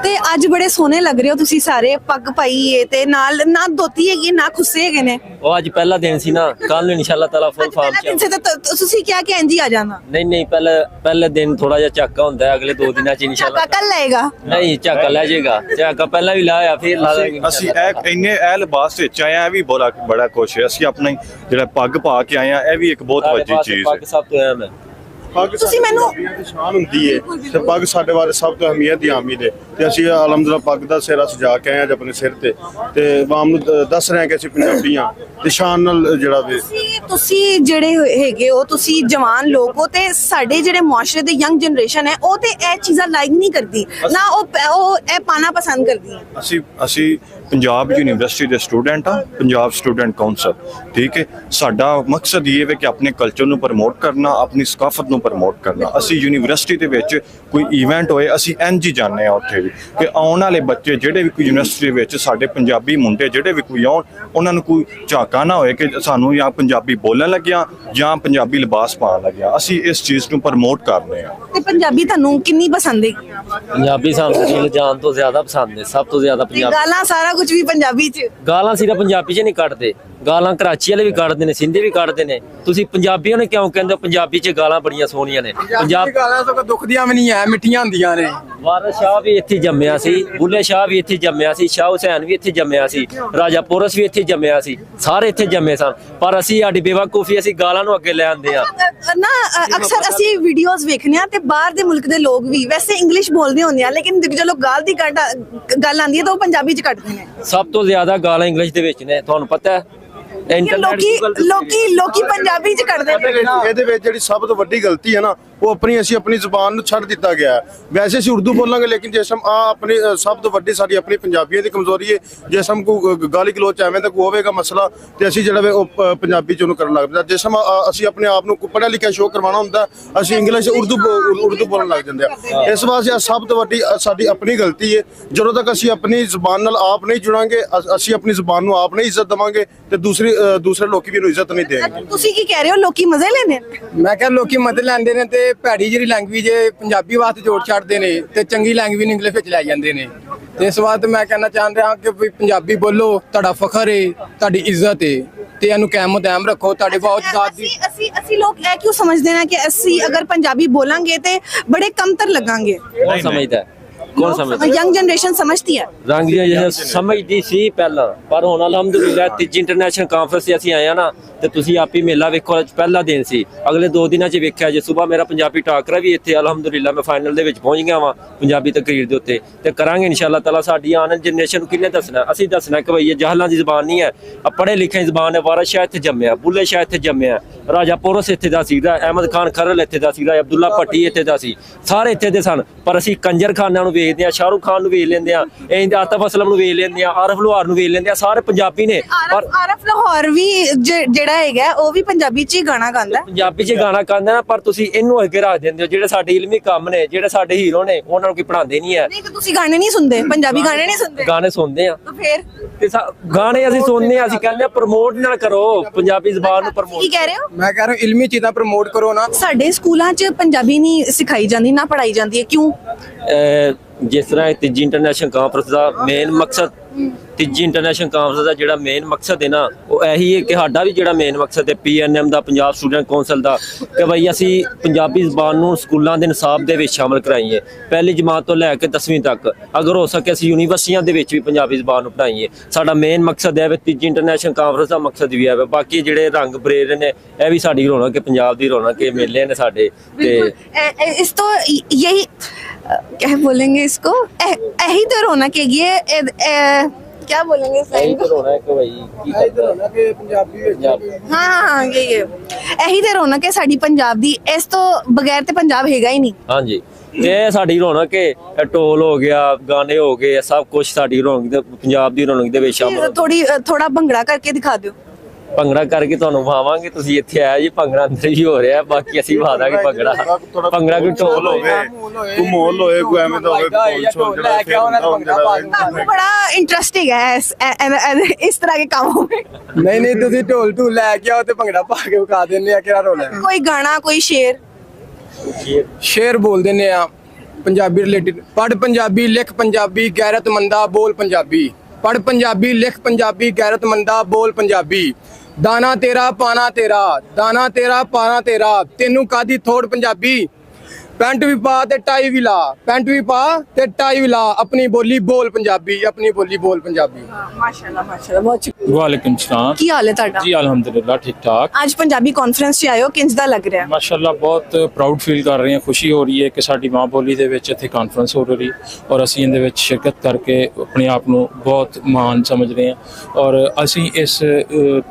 ਤੇ ਅੱਜ ਬੜੇ ਸੋਹਣੇ ਲੱਗ ਰਹੇ ਹੋ ਤੁਸੀਂ ਸਾਰੇ ਪੱਗ ਪਾਈ ਏ ਤੇ ਨਾਲ ਨਾ ਧੋਤੀ ਹੈਗੀ ਨਾ ਖੁੱਸੇ ਹੈਗੇ ਨੇ। ਉਹ ਅੱਜ ਪਹਿਲਾ ਦਿਨ ਸੀ ਨਾ ਕੱਲ ਨੂੰ ਇਨਸ਼ਾਅੱਲਾ ਤਾਲਾ ਫੁੱਲ ਫਾਰਮ ਚ ਸੇ ਤਾਂ ਤੁਸੀਂ ਕਿਹਾ ਕਿ ਇੰਜ ਆ ਜਾਣਾ। ਨਹੀਂ ਨਹੀਂ ਪਹਿਲੇ ਪਹਿਲੇ ਦਿਨ ਥੋੜਾ ਜਿਹਾ ਝਾਕਾ ਹੁੰਦਾ ਹੈ ਅਗਲੇ ਦੋ ਦਿਨਾਂ ਚ ਇਨਸ਼ਾਅੱਲਾ ਕੱਲ ਆਏਗਾ। ਨਹੀਂ ਝਾਕਾ ਲੈ ਜਾਏਗਾ ਝਾਕਾ ਪਹਿਲਾਂ ਵੀ ਲਾਇਆ ਫਿਰ ਲਾ ਦਾਂਗੇ ਅਸੀਂ ਇਹ ਇੰਨੇ ਇਹ ਲਿਬਾਸ ਵਿੱਚ ਆਏ ਆ ਇਹ ਵੀ ਬੜਾ ਬੜਾ ਖੁਸ਼ ਹੈ ਅਸੀਂ ਆਪਣਾ ਜਿਹੜਾ ਪੱਗ ਪਾ ਕੇ ਆਏ ਆ ਇਹ ਵੀ ਇੱਕ ਬਹੁਤ ਵੱਡੀ ਚੀਜ਼ ਪੱਗ ਹੈ ਸਭ ਤੋਂ ਅਹਿਮ ਹੈ। ਪੱਗ ਤੁਸੀਂ ਮੈਨੂੰ- ਸ਼ਾਨ ਹੁੰਦੀ ਏ ਤੇ ਪੱਗ ਸਾਡੇ ਬਾਰੇ ਸਭ ਤੋਂ ਅਹਿਮੀਅਤ ਦੀ ਆਮੀ ਦੇ। ਤੇ ਅਸੀਂ ਅਲਹਮਦੁਲਿਲਾ ਪੱਗ ਦਾ ਸਿਰਾ ਸਜਾ ਕੇ ਆਏ ਅੱਜ ਆਪਣੇ ਸਿਰ ਤੇ। ਤੇ ਆਵਾਮ ਨੂੰ ਦੱਸ ਰਹੇ ਹਾਂ ਕਿ ਅਸੀਂ ਪੰਜਾਬੀ ਤੇ ਸ਼ਾਨ ਨਾਲ ਜਿਹੜਾ ਵੇ ਤੁਸੀਂ ਜਿਹੜੇ ਹੈਗੇ ਹੋ ਤੁਸੀਂ ਜਵਾਨ ਲੋਕ ਹੋ ਤੇ ਸਾਡੇ ਜਿਹੜੇ ਮੁਆਸ਼ਰੇ ਦੇ ਯੰਗ ਜਨਰੇਸ਼ਨ ਹੈ ਉਹ ਤੇ ਇਹ ਚੀਜ਼ਾਂ ਲਾਈਕ ਨਹੀਂ ਕਰਦੀ। ਨਾ ਉਹ ਇਹ ਪਾਣਾ ਪਸੰਦ ਕਰਦੀ। ਹੈ ਅਸੀਂ ਅਸੀਂ ਪੰਜਾਬ ਯੂਨੀਵਰਸਿਟੀ ਦੇ ਸਟੂਡੈਂਟ ਆ ਪੰਜਾਬ ਸਟੂਡੈਂਟ ਕਾਉਂਸਲ ਠੀਕ ਹੈ? ਸਾਡਾ ਮਕਸਦ ਇਹ ਹੈ ਕਿ ਆਪਣੇ ਕਲਚਰ ਨੂੰ ਪ੍ਰਮੋਟ ਕਰਨਾ ਆਪਣੀ ਸਕਾਫਤ ਨੂੰ ਪ੍ਰਮੋਟ ਕਰਨਾ। ਅਸੀਂ ਯੂਨੀਵਰਸਿਟੀ ਦੇ ਵਿੱਚ ਕੋਈ ਇਵੈਂਟ ਹੋਏ ਅਸੀਂ ਹੀ ਜਾਂਦੇ ਆ ਉੱਥੇ ਵੀ ਕਿ ਆਉਣ ਵਾਲੇ ਬੱਚੇ ਜਿਹੜੇ ਵੀ ਕੋਈ ਯੂਨੀਵਰਸਿਟੀ ਵਿੱਚ ਸਾਡੇ ਪੰਜਾਬੀ ਮੁੰਡੇ ਜਿਹੜੇ ਵੀ ਕੋਈ ਆਉਣ ਉਹਨਾਂ ਨੂੰ ਕੋਈ ਝਾਕਾ ਨਾ ਹੋਏ ਕਿ ਸਾਨੂੰ ਜਾਂ ਪੰਜਾਬੀ ਬੋਲਣ ਲੱਗਿਆ ਜਾਂ ਪੰਜਾਬੀ ਲਿਬਾਸ ਪਾਉਣ ਲੱਗਿਆ। ਅਸੀਂ ਇਸ ਚੀਜ਼ ਨੂੰ ਪ੍ਰਮੋਟ ਕਰਨੇ ਆ ਤੇ ਪੰਜਾਬੀ ਤੁਹਾਨੂੰ ਕਿੰਨੀ ਪਸੰਦ ਹੈ ਪੰਜਾਬੀ ਸਾਨੂੰ ਜਾਨ ਤੋਂ ਜ਼ਿਆਦਾ ਪਸੰਦ ਹੈ ਸਭ ਤੋਂ ਜ਼ਿਆਦਾ ਪੰਜਾਬੀ। ਗਾਲਾਂ ਸਾਰਾ ਕੁਝ ਵੀ ਪੰਜਾਬੀ ਚ। ਗਾਲਾਂ ਸਿਰਫ ਪੰਜਾਬੀ 'ਚ ਨਹੀਂ ਕੱਢਦੇ। ਗਾਲਾਂ ਕਰਾਚੀ ਵਾਲੇ ਵੀ ਕੱਢਦੇ ਨੇ ਸਿੰਧੀ ਵੀ ਕੱਢਦੇ ਨੇ। ਤੁਸੀਂ ਪੰਜਾਬੀਆਂ ਨੂੰ ਕਿਉਂ ਕਹਿੰਦੇ ਹੋ? ਪੰਜਾਬੀ 'ਚ ਗਾਲਾਂ ਬੜੀਆਂ ਸੋਹਣੀਆਂ ਨੇ। ਪੰਜਾਬ ਗਾਲਾਂ ਸਗੋਂ ਦੁੱਖ ਦੀਆਂ ਵੀ ਨਹੀਂ ਐ ਮਿੱਠੀਆਂ ਹੁੰਦੀਆਂ ਨੇ। ਵਾਰਿਸ ਸ਼ਾਹ ਵੀ ਇੱਥੇ ਜੰਮਿਆ ਸੀ ਬੁੱਲੇ ਸ਼ਾਹ ਵੀ ਇੱਥੇ ਜੰਮਿਆ ਸੀ ਸ਼ਾਹ ਹੁਸੈਨ ਵੀ ਇੱਥੇ ਜੰਮਿਆ ਸੀ ਰਾਜਾ ਪੋਰਸ ਵੀ ਇੱਥੇ ਜੰਮਿਆ ਸੀ ਸਾਰੇ ਇੱਥੇ ਜੰਮੇ ਸਨ। ਪਰ ਅਸੀਂ ਸਾਡੀ ਬੇਵਕੂਫੀ ਅਸੀਂ ਗਾਲਾਂ ਨੂੰ ਅੱਗੇ ਲੈ ਆਂਦੇ ਆ ਨਾ ਅਕਸਰ ਅਸੀਂ ਵੀਡੀਓਜ਼ ਵੇਖਨੇ ਆ ਤੇ ਬਾਹਰ ਦੇ ਮੁਲਕ ਦੇ ਲੋਕ ਵੀ ਵੈਸੇ ਇੰਗਲਿਸ਼ ਬੋਲਦੇ ਹੁੰਦੇ ਆ ਲੇਕਿਨ ਜਦੋਂ ਗਾਲ ਦੀ ਗੱਲ ਆਉਂਦੀ ਹੈ ਤਾਂ ਉਹ ਪੰਜਾਬੀ ਚ ਕੱਢਦੇ ਨੇ। ਸਭ ਤੋਂ ਜ਼ਿਆਦਾ ਗਾਲਾਂ ਇੰਗਲਿਸ਼ ਦੇ ਵਿੱਚ ਨੇ ਤੁਹਾਨੂੰ ਪਤਾ ਹੈ? ਲੋਕੀ ਲੋਕੀ ਲੋਕੀ ਪੰਜਾਬੀ ਚ ਕੱਢਦੇ ਨੇ। ਇਹਦੇ ਵਿੱਚ ਜਿਹੜੀ ਸਭ ਤੋਂ ਵੱਡੀ ਗਲਤੀ ਹੈ ਨਾ ਉਹ ਆਪਣੀ ਅਸੀਂ ਆਪਣੀ ਜ਼ੁਬਾਨ ਨੂੰ ਛੱਡ ਦਿੱਤਾ ਗਿਆ। ਵੈਸੇ ਅਸੀਂ ਉਰਦੂ ਬੋਲਾਂਗੇ ਲੇਕਿਨ ਜੇ ਹਮ ਆ ਆਪਣੀ ਸਭ ਤੋਂ ਵੱਡੀ ਸਾਡੀ ਆਪਣੀ ਪੰਜਾਬੀਆਂ ਦੀ ਕਮਜ਼ੋਰੀ ਹੈ। ਜੇ ਹਮ ਕੋ ਗਾਲੀ ਗਲੋਚ ਐਵੇਂ ਕੋਈ ਹੋਵੇਗਾ ਮਸਲਾ ਤੇ ਅਸੀਂ ਜਿਹੜਾ ਵੇ ਉਹ ਪੰਜਾਬੀ ਚ ਉਹਨੂੰ ਕਰਨ ਲੱਗ ਪੈਂਦੇ ਜੇ ਹਮ ਅ, ਅਸੀਂ ਆਪਣੇ ਆਪ ਨੂੰ ਪੜ੍ਹਿਆ ਲਿਖਿਆ ਸ਼ੋਅ ਕਰਵਾਉਣਾ ਹੁੰਦਾ ਅਸੀਂ ਇੰਗਲਿਸ਼ ਉਰਦੂ ਬੋ- ਉਰਦੂ ਬੋਲਣ ਲੱਗ ਜਾਂਦੇ ਆ ਇਸ ਵਾਸਤੇ ਸਭ ਤੋਂ ਵੱਡੀ ਸਾਡੀ ਆਪਣੀ ਗਲਤੀ ਹੈ। ਜਦੋਂ ਤੱਕ ਅਸੀਂ ਆਪਣੀ ਜ਼ੁਬਾਨ ਨਾਲ ਆਪ ਨਹੀਂ ਜੁੜਾਂਗੇ ਅਸੀਂ ਆਪਣੀ ਜ਼ੁਬਾਨ ਨੂੰ ਆਪ ਨਹੀਂ ਇੱਜ਼ਤ ਦੇਵਾਂਗੇ ਤੇ ਦੂਸਰੀ ਦੂਸਰੇ ਲੋਕੀ ਵੀ ਇਹਨੂੰ ਇੱਜ਼ਤ ਨਹੀਂ ਦੇਣਗੇ। ਤੁਸੀਂ ਕੀ ਕਹਿ ਰਹੇ ਹੋ? ਲੋਕੀ ਮਜ਼ੇ ਲੈਂਦੇ ਨੇ? ਮੈਂ ਕਿਹਾ ਲੋਕੀ ਮਦਦ ਲੈਂਦੇ ਨੇ ਤੇ ਭੈੜੀ ਜਿਹੜੀ ਲੈਂਗੁਏਜ ਪੰਜਾਬੀ ਵਾਸਤੇ ਜੋੜ ਛੱਡਦੇ ਨੇ ਤੇ ਚੰਗੀ ਲੈਂਗੁਏਜ ਨੂੰ ਇੰਗਲਿਸ਼ ਵਿੱਚ ਲੈ ਜਾਂਦੇ ਨੇ ਤੇ ਇਸ ਵਾਸਤੇ ਮੈਂ ਕਹਿਣਾ ਚਾਹੁੰਦਾ ਹਾਂ ਕਿ ਵੀ ਪੰਜਾਬੀ ਬੋਲੋ ਤੁਹਾਡਾ ਫਖਰ ਹੈ ਤੁਹਾਡੀ ਇੱਜ਼ਤ ਹੈ ਤੇ ਇਹਨੂੰ ਕਾਇਮ ਦੈਮ ਰੱਖੋ ਤੁਹਾਡੇ ਬਹੁਤ ਜ਼ਾਤ ਦੀ ਅਸੀਂ ਅਸੀਂ ਅਸੀਂ ਲੋਕ ਇਹ ਕਿਉਂ ਸਮਝਦੇ ਨੇ ਕਿ ਅਸੀਂ ਅਗਰ ਪੰਜਾਬੀ ਬੋਲਾਂਗੇ ਤੇ ਬੜੇ ਕਮਤਰ ਲੱਗਾਂਗੇ ਕੌਣ ਸਮਝਦਾ ਹੈ? ਸਮਝਦਾ? ਹੈ? ਯੰਗ ਜਨਰੇਸ਼ਨ ਸਮਝਦੀ ਹੈ। ਰੰਗ ਜਿਹੜੀਆਂ ਸਮਝਦੀ ਸੀ ਪਹਿਲਾਂ ਪਰ ਹੁਣ ਅਲਹਮਦੁਲਿਲਾ ਤੀਜੀ ਇੰਟਰਨੈਸ਼ਨਲ ਕਾਨਫਰੰਸ 'ਤੇ ਅਸੀਂ ਆਏ ਆ ਨਾ ਤੇ ਤੁਸੀਂ ਆਪ ਹੀ ਮੇਲਾ ਵੇਖੋ ਅੱਜ ਪਹਿਲਾ ਦਿਨ ਸੀ। ਅਗਲੇ ਦੋ ਦਿਨਾਂ 'ਚ ਵੇਖਿਆ ਜੇ ਸਵੇਰ ਮੇਰਾ ਪੰਜਾਬੀ ਟਾਕਰਾ ਵੀ ਇੱਥੇ ਅਲਹਮਦੁਲਿਲਾ ਮੈਂ ਫਾਈਨਲ ਦੇ ਵਿੱਚ ਪਹੁੰਚ ਗਿਆ ਵਾਂ ਪੰਜਾਬੀ ਤਕਰੀਰ ਦੇ ਉੱਤੇ। ਤੇ ਕਰਾਂਗੇ ਇਨਸ਼ਾਅੱਲਾ ਤਾਲਾ ਸਾਡੀ ਆਉਣ ਵਾਲੀ ਜਨਰੇਸ਼ਨ ਨੂੰ ਕਿੰਨੇ ਦੱਸਣਾ ਅਸੀਂ ਦੱਸਣਾ ਕਿ ਭਈ ਇਹ ਜਹਲਾਂ ਦੀ ਜ਼ਬਾਨ ਨਹੀਂ ਹੈ। ਆ ਪੜ੍ਹੇ ਲਿਖੇ ਦੀ ਜ਼ਬਾਨ ਹੈ ਵਾਰਿਸ ਸ਼ਾਹ ਇੱਥੇ ਜੰਮਿਆ ਬੁੱਲੇ ਸ਼ਾਹ ਇੱਥੇ ਜੰਮਿਆ। ਰਾਜਾ ਪੋਰਸ ਇੱਥੇ ਦਾ ਸੀਗਾ ਅਹਿਮਦ ਖਾਨ ਖਰਲ ਇੱਥੇ ਦਾ ਸੀਗਾ ਅਬਦੁੱਲਾ ਭੱਟੀ ਇੱਥੇ ਦਾ ਸੀ। ਸਾਰੇ ਇੱਥੇ ਦੇ ਸਨ ਪਰ ਅਸੀਂ ਕੰਜਰ ਖਾਨਾਂ ਨੂੰ ਵੇਖਦੇ ਆ ਸ਼ਾਹਰੁਖ ਖਾਨ ਨੂੰ ਵੇਖ ਲੈਂਦੇ ਆ ਇੰਦ ਆਤਫ ਅਸਲਮ ਨੂੰ ਵੇਖ ਲੈਂਦੇ ਆ ਆਰਫ ਲੋਹਾਰ ਨੂੰ ਵੇਖ ਲੈਂਦੇ ਆ ਸਾਰੇ ਪੰਜਾਬੀ ਨੇ ਪਰ ਆਰਫ ਲਾਹੌਰ ਵੀ ਜਿਹੜਾ ਹੈਗਾ ਉਹ ਵੀ ਪੰਜਾਬੀ ਚ ਹੀ ਗਾਣਾ ਗਾਉਂਦਾ। ਪੰਜਾਬੀ 'ਚ ਗਾਣਾ ਗਾਉਂਦੇ ਨਾ ਪਰ ਤੁਸੀਂ ਇਹਨੂੰ ਅੱਗੇ ਰੱਖ ਦਿੰਦੇ ਹੋ ਜਿਹੜੇ ਸਾਡੇ ਇਲਮੀ ਕੰਮ ਨੇ ਜਿਹੜੇ ਸਾਡੇ ਹੀਰੋ ਨੇ ਉਹਨਾਂ ਨੂੰ ਕੋਈ ਪੜਾਉਂਦੇ ਨਹੀਂ ਹੈ। ਨਹੀਂ ਤੁਸੀਂ ਗਾਣੇ ਨਹੀਂ ਸੁਣਦੇ ਪੰਜਾਬੀ ਗਾਣੇ ਨਹੀਂ ਸੁਣਦੇ। ਗਾਣੇ ਸੁਣਦੇ ਆ ਤਾਂ ਫਿਰ? ਤੇ ਗਾਣੇ ਅਸੀਂ ਸੁਣਦੇ ਆ ਅਸੀਂ ਕਹਿੰਦੇ ਆ ਪ੍ਰਮੋਟ ਨਾ ਕਰੋ ਪੰਜਾਬੀ ਜ਼ਬਾਨ ਨੂੰ ਕੀ ਪ੍ਰਮੋਟ ਕਹਿ ਰਹੇ ਹੋ? ਮੈਂ ਕਹਿ ਰਿਹਾ ਇਲਮੀ ਚੀਜ਼ਾਂ ਪ੍ਰਮੋਟ ਕਰੋ ਨਾ। ਸਾਡੇ ਸਕੂਲਾਂ 'ਚ ਪੰਜਾਬੀ ਨਹੀਂ ਸਿਖਾਈ ਜਾਂਦੀ ਨਾ ਪੜਾਈ ਜਾਂਦੀ ਹੈ। ਕਿਉਂ? ਅਹ ਜਿਸ ਤਰ੍ਹਾਂ ਇਹ ਤੀਜੀ ਇੰਟਰਨੈਸ਼ਨਲ ਕਾਨਫਰੰਸ ਦਾ ਮੇਨ ਮਕਸਦ ਤੀਜੀ ਇੰਟਰਨੈਸ਼ਨਲ ਕਾਨਫਰੰਸ ਦਾ ਜਿਹੜਾ ਮੇਨ ਮਕਸਦ ਹੈ ਨਾ ਉਹ ਇਹੀ ਹੈ ਕਿ ਸਾਡਾ ਵੀ ਜਿਹੜਾ ਮੇਨ ਮਕਸਦ ਹੈ ਪੀਐਨਐਮ ਦਾ ਪੰਜਾਬ ਸਟੂਡੈਂਟ ਕੌਂਸਲ ਦਾ ਕਿ ਬਈ ਅਸੀਂ ਪੰਜਾਬੀ ਜ਼ਬਾਨ ਨੂੰ ਸਕੂਲਾਂ ਦੇ ਨਿਸਾਬ ਦੇ ਵਿੱਚ ਸ਼ਾਮਲ ਕਰਾਈਏ ਪਹਿਲੀ ਜਮਾਤ ਤੋਂ ਲੈ ਕੇ 10ਵੀਂ ਤੱਕ ਅਗਰ ਹੋ ਸਕੇ ਅਸੀਂ ਯੂਨੀਵਰਸਿਟੀਆਂ ਦੇ ਵਿੱਚ ਵੀ ਪੰਜਾਬੀ ਜ਼ਬਾਨ ਨੂੰ ਪੜ੍ਹਾਈਏ ਸਾਡਾ ਮੇਨ ਮਕਸਦ ਹੈ ਵੀ ਤੀਜੀ ਇੰਟਰਨੈਸ਼ਨਲ ਕਾਨਫਰੰਸ ਦਾ ਮਕਸਦ ਵੀ ਹੈ ਵੀ ਬਾਕੀ ਜਿਹੜੇ ਰੰਗ ਬਰੇਰ ਨੇ ਇਹ ਵੀ ਸਾਡੀ ਰੌਣਕ ਹੈ ਪੰਜਾਬ ਦੀ ਰੌਣਕ ਹੈ ਮੇਲੇ ਨੇ ਸਾਡੇ ਤੇ ए- ए- इस तो यही अ, क्या बोलेंगे इसको ए- यही तो रौनक हैगी है ए- ए- क्या बोलेंगे इस लाइन को ਰੋਣਾ ਕਿ ਭਾਈ ਕੀ ਕਰਦਾ ਹਾਂ ਹਾਂ ਹਾਂ ਇਹ ਇਹ ਇਹੀ ਤੇ ਰੌਣਕ ਹੈ ਸਾਡੀ ਪੰਜਾਬ ਦੀ ਇਸ ਤੋਂ ਬਗੈਰ ਤੇ ਪੰਜਾਬ ਹੈਗਾ ਹੀ ਨਹੀਂ ਹਾਂਜੀ ਤੇ ਇਹ ਸਾਡੀ ਰੌਣਕ ਹੈ ਇਹ ਟੋਲ ਹੋ ਗਿਆ ਗਾਣੇ ਹੋ ਗਏ ਇਹ ਸਭ ਕੁਝ ਸਾਡੀ ਰੌਣਕ ਦੇ ਪੰਜਾਬ ਦੀ ਰੌਣਕ ਦੇ ਵਿੱਚ ਸ਼ਾਮਲ ਥੋੜੀ ਥੋੜਾ ਭੰਗੜਾ ਕਰਕੇ ਦਿਖਾ ਦਿਓ ਭੰਗੜਾ ਕਰਕੇ ਤੁਹਾਨੂੰ ਵਾਵਾਂਗੇ ਤੁਸੀਂ ਇੱਥੇ ਆਇਆ ਜੀ ਭੰਗੜਾ ਅੰਦਰ ਹੀ ਹੋ ਰਿਹਾ ਬਾਕੀ ਅਸੀਂ ਵਾ ਦਾਂਗੇ ਭੰਗੜਾ। ਭੰਗੜਾ ਕੋਈ ਢੋਲ ਹੋਵੇ ਕੋਈ ਮਾਹੌਲ ਹੋਏ ਕੋਈ ਐਵੇਂ ਦਾ ਹੋਵੇ ਕੋਈ ਛੋਲ ਜਿਹੜਾ ਬੜਾ ਇੰਟਰਸਟਿੰਗ ਹੈ। ਇਸ ਤਰ੍ਹਾਂ ਦੇ ਕੰਮੋਂ में ਨਹੀਂ ਨਹੀਂ ਤੁਸੀਂ ਢੋਲ ਢੂਲ ਲੈ ਕੇ ਆਓ ਤੇ ਭੰਗੜਾ ਪਾ ਕੇ ਵਿਖਾ ਦਿੰਦੇ ਆ ਕਿਹੜਾ ਰੋਲ ਹੈ। ਕੋਈ ਗਾਣਾ ਕੋਈ ਸ਼ੇਰ? ਸ਼ੇਰ ਬੋਲ ਦਿੰਦੇ ਆ ਪੰਜਾਬੀ ਰਿਲੇਟਡ ਪੜ ਪੰਜਾਬੀ ਲਿਖ ਪੰਜਾਬੀ ਗੈਰਤਮੰਦਾ ਬੋਲ ਪੰਜਾਬੀ। ਪੜ ਪੰਜਾਬੀ ਲਿਖ ਪੰਜਾਬੀ ਗੈਰਤਮੰਦਾ ਬੋਲ ਪੰਜਾਬੀ। ਦਾਣਾ ਤੇਰਾ ਪਾਣਾ ਤੇਰਾ ਦਾਣਾ ਤੇਰਾ ਪਾਣਾ ਤੇਰਾ। ਤੈਨੂੰ ਕਾਦੀ ਥੋੜ ਪੰਜਾਬੀ? ਪੈਂਟ ਵੀ ਪਾ ਤੇ ਟਾਈ ਵੀ ਲਾ ਪੈਂਟ ਵੀ ਪਾ ਤੇ ਟਾਈ ਵੀ ਲਾ ਆਪਣੀ ਬੋਲੀ ਬੋਲ ਪੰਜਾਬੀ ਆਪਣੀ ਬੋਲੀ ਬੋਲ ਪੰਜਾਬੀ। ਮਾਸ਼ਾਅੱਲਾ ਮਾਸ਼ਾਅੱਲਾ ਬਹੁਤ ਵਾਲੇਕੁਮ ਸਲਾਮ। ਕੀ ਹਾਲ ਹੈ ਤੁਹਾਡਾ? ਜੀ ਅਲਹਮਦੁਲਿਲਾ ਠੀਕ ਠਾਕ। ਅੱਜ ਪੰਜਾਬੀ ਕਾਨਫਰੰਸ 'ਚ ਹੋ ਕਿੰਜ ਦਾ ਲੱਗ ਰਿਹਾ? ਮਾਸ਼ਾਅੱਲਾ ਬਹੁਤ ਪ੍ਰਾਊਡ ਫੀਲ ਕਰ ਰਹੇ ਹਾਂ ਖੁਸ਼ੀ ਹੋ ਰਹੀ ਹੈ ਕਿ ਸਾਡੀ ਮਾਂ ਬੋਲੀ ਦੇ ਵਿੱਚ ਇੱਥੇ ਕਾਨਫਰੰਸ ਹੋ ਰਹੀ ਔਰ ਅਸੀਂ ਇਹਦੇ ਵਿੱਚ ਸ਼ਿਰਕਤ ਕਰਕੇ ਆਪਣੇ ਆਪ ਨੂੰ ਬਹੁਤ ਮਾਣ ਸਮਝ ਰਹੇ ਹਾਂ ਔਰ ਅਸੀਂ ਇਸ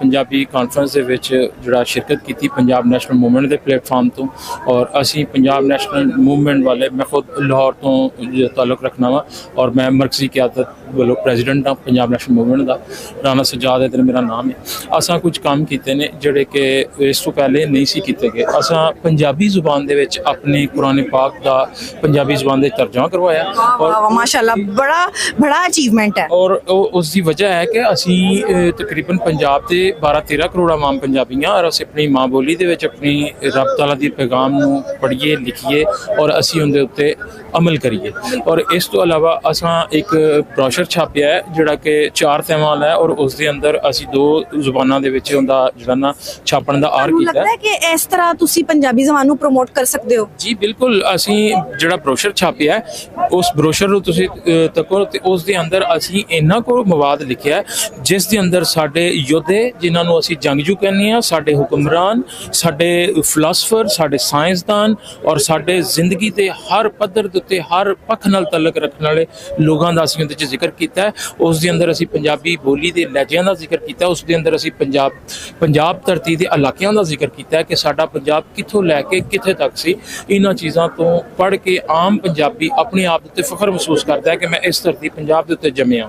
ਪੰਜਾਬੀ ਕਾਨਫਰੰਸ ਦੇ ਵਿੱਚ ਜਿਹੜਾ ਸ਼ਿਰਕਤ ਕੀਤੀ ਪੰਜਾਬ ਨੈਸ਼ਨਲ ਮੂਵਮੈਂਟ ਦੇ ਪਲੇਟਫਾਰਮ ਤੋਂ ਔਰ ਅਸੀਂ ਪੰਜਾਬ ਨੈਸ਼ਨਲ ਮੂਵਮੈਂਟ ਵਾਲੇ ਮੈਂ ਖੁਦ ਲਾਹੌਰ ਤੋਂ ਤਾਲੁਕ ਰੱਖਣਾ ਵਾ ਔਰ ਮੈਂ ਮਰਕਜ਼ੀ ਕਿਆਦਤ ਵੱਲੋਂ ਪ੍ਰੈਜ਼ੀਡੈਂਟ ਹਾਂ ਪੰਜਾਬ ਨੈਸ਼ਨਲ ਮੂਵਮੈਂਟ ਦਾ ਰਾਣਾ ਸਜਾਦ ਹੈ ਤੇ ਮੇਰਾ ਨਾਮ ਹੈ। ਅਸਾਂ ਕੁਝ ਕੰਮ ਕੀਤੇ ਨੇ ਜਿਹੜੇ ਕਿ ਇਸ ਤੋਂ ਪਹਿਲੇ ਨਹੀਂ ਸੀ ਕੀਤੇ ਗਏ। ਅਸਾਂ ਪੰਜਾਬੀ ਜ਼ੁਬਾਨ ਦੇ ਵਿੱਚ ਆਪਣੇ ਕੁਰਾਨ ਪਾਕ ਦਾ ਪੰਜਾਬੀ ਜ਼ੁਬਾਨ ਦੇ ਤਰਜਮਾ ਕਰਵਾਇਆ ਔਰ ਮਾਸ਼ਾਅੱਲਾ ਬੜਾ ਬੜਾ ਅਚੀਵਮੈਂਟ ਹੈ। ਔਰ ਉਸ ਦੀ ਵਜ੍ਹਾ ਹੈ ਕਿ ਅਸੀਂ ਤਕਰੀਬਨ ਪੰਜਾਬ ਦੇ 12-13 ਕਰੋੜ ਆਮ ਪੰਜਾਬੀਆਂ ਔਰ ਅਸੀਂ ਆਪਣੀ ਮਾਂ ਬੋਲੀ ਦੇ ਵਿੱਚ ਆਪਣੀ ਰੱਬ ਤਾਲਾ ਦੀ ਪੈਗਾਮ ਨੂੰ ਪੜ੍ਹੀਏ ਲਿਖੀਏ ਔਰ ਅਸੀਂ ਉਹਦੇ ਉੱਤੇ ਅਮਲ ਕਰੀਏ। ਔਰ ਇਸ ਤੋਂ ਇਲਾਵਾ ਅਸਾਂ ਇੱਕ ਬ੍ਰੋਸ਼ਰ ਛਾਪਿਆ ਹੈ ਜਿਹੜਾ ਕਿ ਚਾਰ ਥੈਮਾਂ ਵਾਲਾ ਹੈ ਔਰ ਉਸ ਦੇ ਅੰਦਰ ਅਸੀਂ ਦੋ ਜ਼ੁਬਾਨਾਂ ਦੇ ਵਿੱਚ ਉਹਦਾ ਜਿਹੜਾ ਨਾ ਛਾਪਣ ਦਾ ਆਰ ਕੀਤਾ ਲੱਗਦਾ ਹੈ ਕਿ ਇਸ ਤਰ੍ਹਾਂ ਤੁਸੀਂ ਪੰਜਾਬੀ ਜ਼ਬਾਨ ਨੂੰ ਪ੍ਰਮੋਟ ਕਰ ਸਕਦੇ ਹੋ? ਜੀ ਬਿਲਕੁਲ। ਅਸੀਂ ਜਿਹੜਾ ਬ੍ਰੋਸ਼ਰ ਛਾਪਿਆ ਹੈ, ਉਸ ਬ੍ਰੋਸ਼ਰ ਨੂੰ ਤੁਸੀਂ ਤੱਕੋ ਤੇ ਉਸ ਦੇ ਅੰਦਰ ਅਸੀਂ ਇੰਨਾ ਕੋ ਮਵਾਦ ਲਿਖਿਆ ਹੈ, ਜਿਸ ਦੇ ਅੰਦਰ ਸਾਡੇ ਯੋਧੇ ਜਿਨ੍ਹਾਂ ਨੂੰ ਅਸੀਂ ਜੰਗਜੂ ਕਹਿੰਦੇ ਆ ਸਾਡੇ ਹੁਕਮਰਾਨ ਸਾਡੇ ਫਿਲਾਸਫਰ ਸਾਡੇ ਸਾਇੰਸਦਾਨ ਔਰ ਸਾਡੇ ਜ਼ਿੰਦਗੀ ਦੇ ਹਰ ਪੱਧਰ ਉੱਤੇ ਹਰ ਪੱਖ ਨਾਲ ਤਾਲੁਕ ਰੱਖਣ ਵਾਲੇ ਲੋਕਾਂ ਦਾ ਅਸੀਂ ਉਹਦੇ ਵਿੱਚ ਜ਼ਿਕਰ ਕੀਤਾ ਹੈ। ਉਸ ਦੇ ਅੰਦਰ ਅਸੀਂ ਪੰਜਾਬੀ ਬੋਲੀ ਦੇ ਲਹਿਜਿਆਂ ਦਾ ਜ਼ਿਕਰ ਕੀਤਾ, ਉਸ ਦੇ ਅੰਦਰ ਅਸੀਂ ਪੰਜਾਬ ਪੰਜਾਬ ਧਰਤੀ ਦੇ ਇਲਾਕਿਆਂ ਦਾ ਜ਼ਿਕਰ ਕੀਤਾ ਹੈ ਕਿ ਸਾਡਾ ਪੰਜਾਬ ਕਿੱਥੋਂ ਲੈ ਕੇ ਕਿੱਥੇ ਤੱਕ ਸੀ। ਇਹਨਾਂ ਚੀਜ਼ਾਂ ਤੋਂ ਪੜ੍ਹ ਕੇ ਆਮ ਪੰਜਾਬੀ ਆਪਣੇ ਆਪ ਦੇ ਉੱਤੇ ਫਖਰ ਮਹਿਸੂਸ ਕਰਦਾ ਹੈ ਕਿ ਮੈਂ ਇਸ ਧਰਤੀ ਪੰਜਾਬ ਦੇ ਉੱਤੇ ਜੰਮਿਆ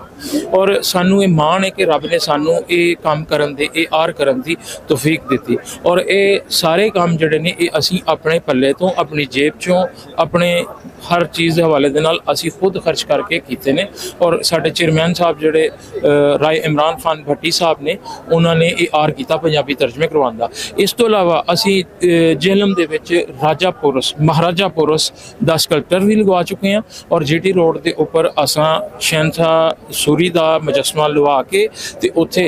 ਔਰ ਸਾਨੂੰ ਇਹ ਮਾਣ ਹੈ ਕਿ ਰੱਬ ਨੇ ਸਾਨੂੰ ਇਹ ਕੰਮ ਕਰਨ ਦੇ, ਇਹ ਆਰ ਕਰਨ ਦੀ ਤੌਫੀਕ ਦਿੱਤੀ। ਔਰ ਇਹ ਸਾਰੇ ਕੰਮ ਜਿਹੜੇ ਨੇ, ਇਹ ਅਸੀਂ ਆਪਣੇ ਪੱਲੇ ਤੋਂ, ਆਪਣੀ ਜੇਬ ਚੋਂ, ਆਪਣੇ ਹਰ ਹਰ ਚੀਜ਼ ਦੇ ਹਵਾਲੇ ਦੇ ਨਾਲ ਅਸੀਂ ਖੁਦ ਖਰਚ ਕਰਕੇ ਕੀਤੇ ਨੇ ਔਰ ਸਾਡੇ ਚੇਅਰਮੈਨ ਸਾਹਿਬ ਜਿਹੜੇ ਰਾਏ ਇਮਰਾਨ ਖਾਨ ਭੱਟੀ ਸਾਹਿਬ ਨੇ, ਉਹਨਾਂ ਨੇ ਇਹ ਆਰ ਕੀਤਾ, ਪੰਜਾਬੀ ਤਰਜਮੇ ਕਰਵਾਉਣ ਦਾ। ਇਸ ਤੋਂ ਇਲਾਵਾ ਅਸੀਂ ਜੇਲਮ ਦੇ ਵਿੱਚ ਰਾਜਾ ਪੁਰਸ, ਮਹਾਰਾਜਾ ਪੁਰਸ ਦਾ ਸਕਲਪਟਰ ਵੀ ਲਗਵਾ ਚੁੱਕੇ ਹਾਂ ਔਰ ਜੀਟੀ ਰੋਡ ਦੇ ਉੱਪਰ ਅਸਾਂ ਸ਼ਹਿਨशाह ਸੂਰੀ ਦਾ ਮੁਜੱਸਮਾ ਲਵਾ ਕੇ ਤੇ ਉੱਥੇ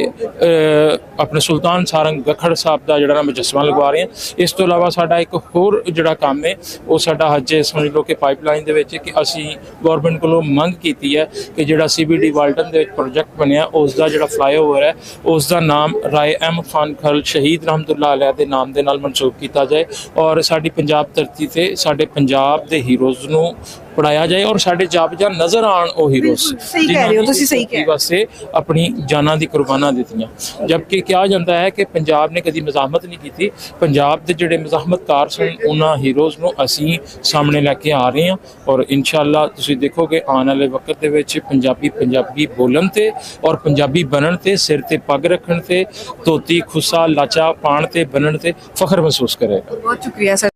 ਆਪਣੇ ਸੁਲਤਾਨ ਸਾਰੰਗ ਗਖੜ ਸਾਹਿਬ ਦਾ ਜਿਹੜਾ ਨਾ ਮੁਜੱਸਮਾ ਲਗਵਾ ਰਹੇ। ਹਾਂ ਇਸ ਤੋਂ ਇਲਾਵਾ ਸਾਡਾ ਇੱਕ ਹੋਰ ਜਿਹੜਾ ਕੰਮ ਹੈ, ਉਹ ਸਾਡਾ ਹਜੇ ਸਮਝ ਲਓ ਕਿ ਪਾਈਪਲਾਈਨ ਦੇ ਵਿੱਚ ਕਿ ਅਸੀਂ ਗਵਰਨਮੈਂਟ ਕੋਲੋਂ ਮੰਗ ਕੀਤੀ ਹੈ ਕਿ ਜਿਹੜਾ ਸੀਬੀਡੀ ਵਾਲਟਨ ਦੇ ਵਿੱਚ ਪ੍ਰੋਜੈਕਟ ਬਣਿਆ ਉਸ ਦਾ ਜਿਹੜਾ ਫਲਾਈਓਵਰ ਹੈ ਉਸ ਦਾ ਨਾਮ ਰਾਏ ਅਹਿਮਦ ਖਾਨ ਖਲ ਸ਼ਹੀਦ ਰਹਿਮਤੁਲਾਹ ਅਲੈਹ ਦੇ ਨਾਮ ਦੇ ਨਾਲ ਮਨਸੂਖ ਕੀਤਾ ਜਾਏ ਔਰ ਸਾਡੀ ਪੰਜਾਬ ਧਰਤੀ ਤੇ ਸਾਡੇ ਪੰਜਾਬ ਦੇ ਹੀਰੋਜ਼ ਨੂੰ ਪੜਾਇਆ ਜਾਏ ਔਰ ਸਾਡੇ ਜਾਬਜਾ ਨਜ਼ਰ ਆਣ ਉਹ ਬਿਲਕੁਲ, ਸਹੀ ਕਹਿ ਰਹੇ ਹੋ, ਤੁਸੀਂ ਸਹੀ ਕਹਿ ਰਹੇ ਹੋ। ਵਾਸਤੇ ਆਪਣੀ ਜਾਨਾਂ ਦੀ ਕੁਰਬਾਨਾਂ ਦਿੱਤੀਆਂ। ਜਦਕਿ ਕਿਹਾ ਜਾਂਦਾ ਹੈ ਕਿ ਪੰਜਾਬ ਨੇ ਕਦੀ ਮਜ਼ਾਹਮਤ ਨਹੀਂ ਕੀਤੀ। ਪੰਜਾਬ ਦੇ ਜਿਹੜੇ ਮਜ਼ਾਹਮਤਕਾਰ ਸਨ ਉਹਨਾਂ ਹੀਰੋਜ਼ ਨੂੰ ਅਸੀਂ ਸਾਹਮਣੇ ਲੈ ਕੇ ਆ ਰਹੇ ਹਾਂ ਔਰ ਇਨਸ਼ਾਅੱਲਾ ਤੁਸੀਂ ਦੇਖੋਗੇ ਆਉਣ ਵਾਲੇ ਵਕਤ ਦੇ ਵਿੱਚ ਪੰਜਾਬੀ ਪੰਜਾਬੀ ਬੋਲਣ ਤੇ ਔਰ ਪੰਜਾਬੀ ਬਣਨ ਤੇ ਸਿਰ ਤੇ ਪੱਗ ਰੱਖਣ ਤੇ ਧੋਤੀ ਖੁੱਸਾ ਲਾਚਾ ਪਾਣ ਤੇ ਬਣਨ ਤੇ ਫਖਰ ਮਹਿਸੂਸ ਕਰੇਗਾ। ਬਹੁਤ ਸ਼ੁਕਰੀਆ ਸਰ।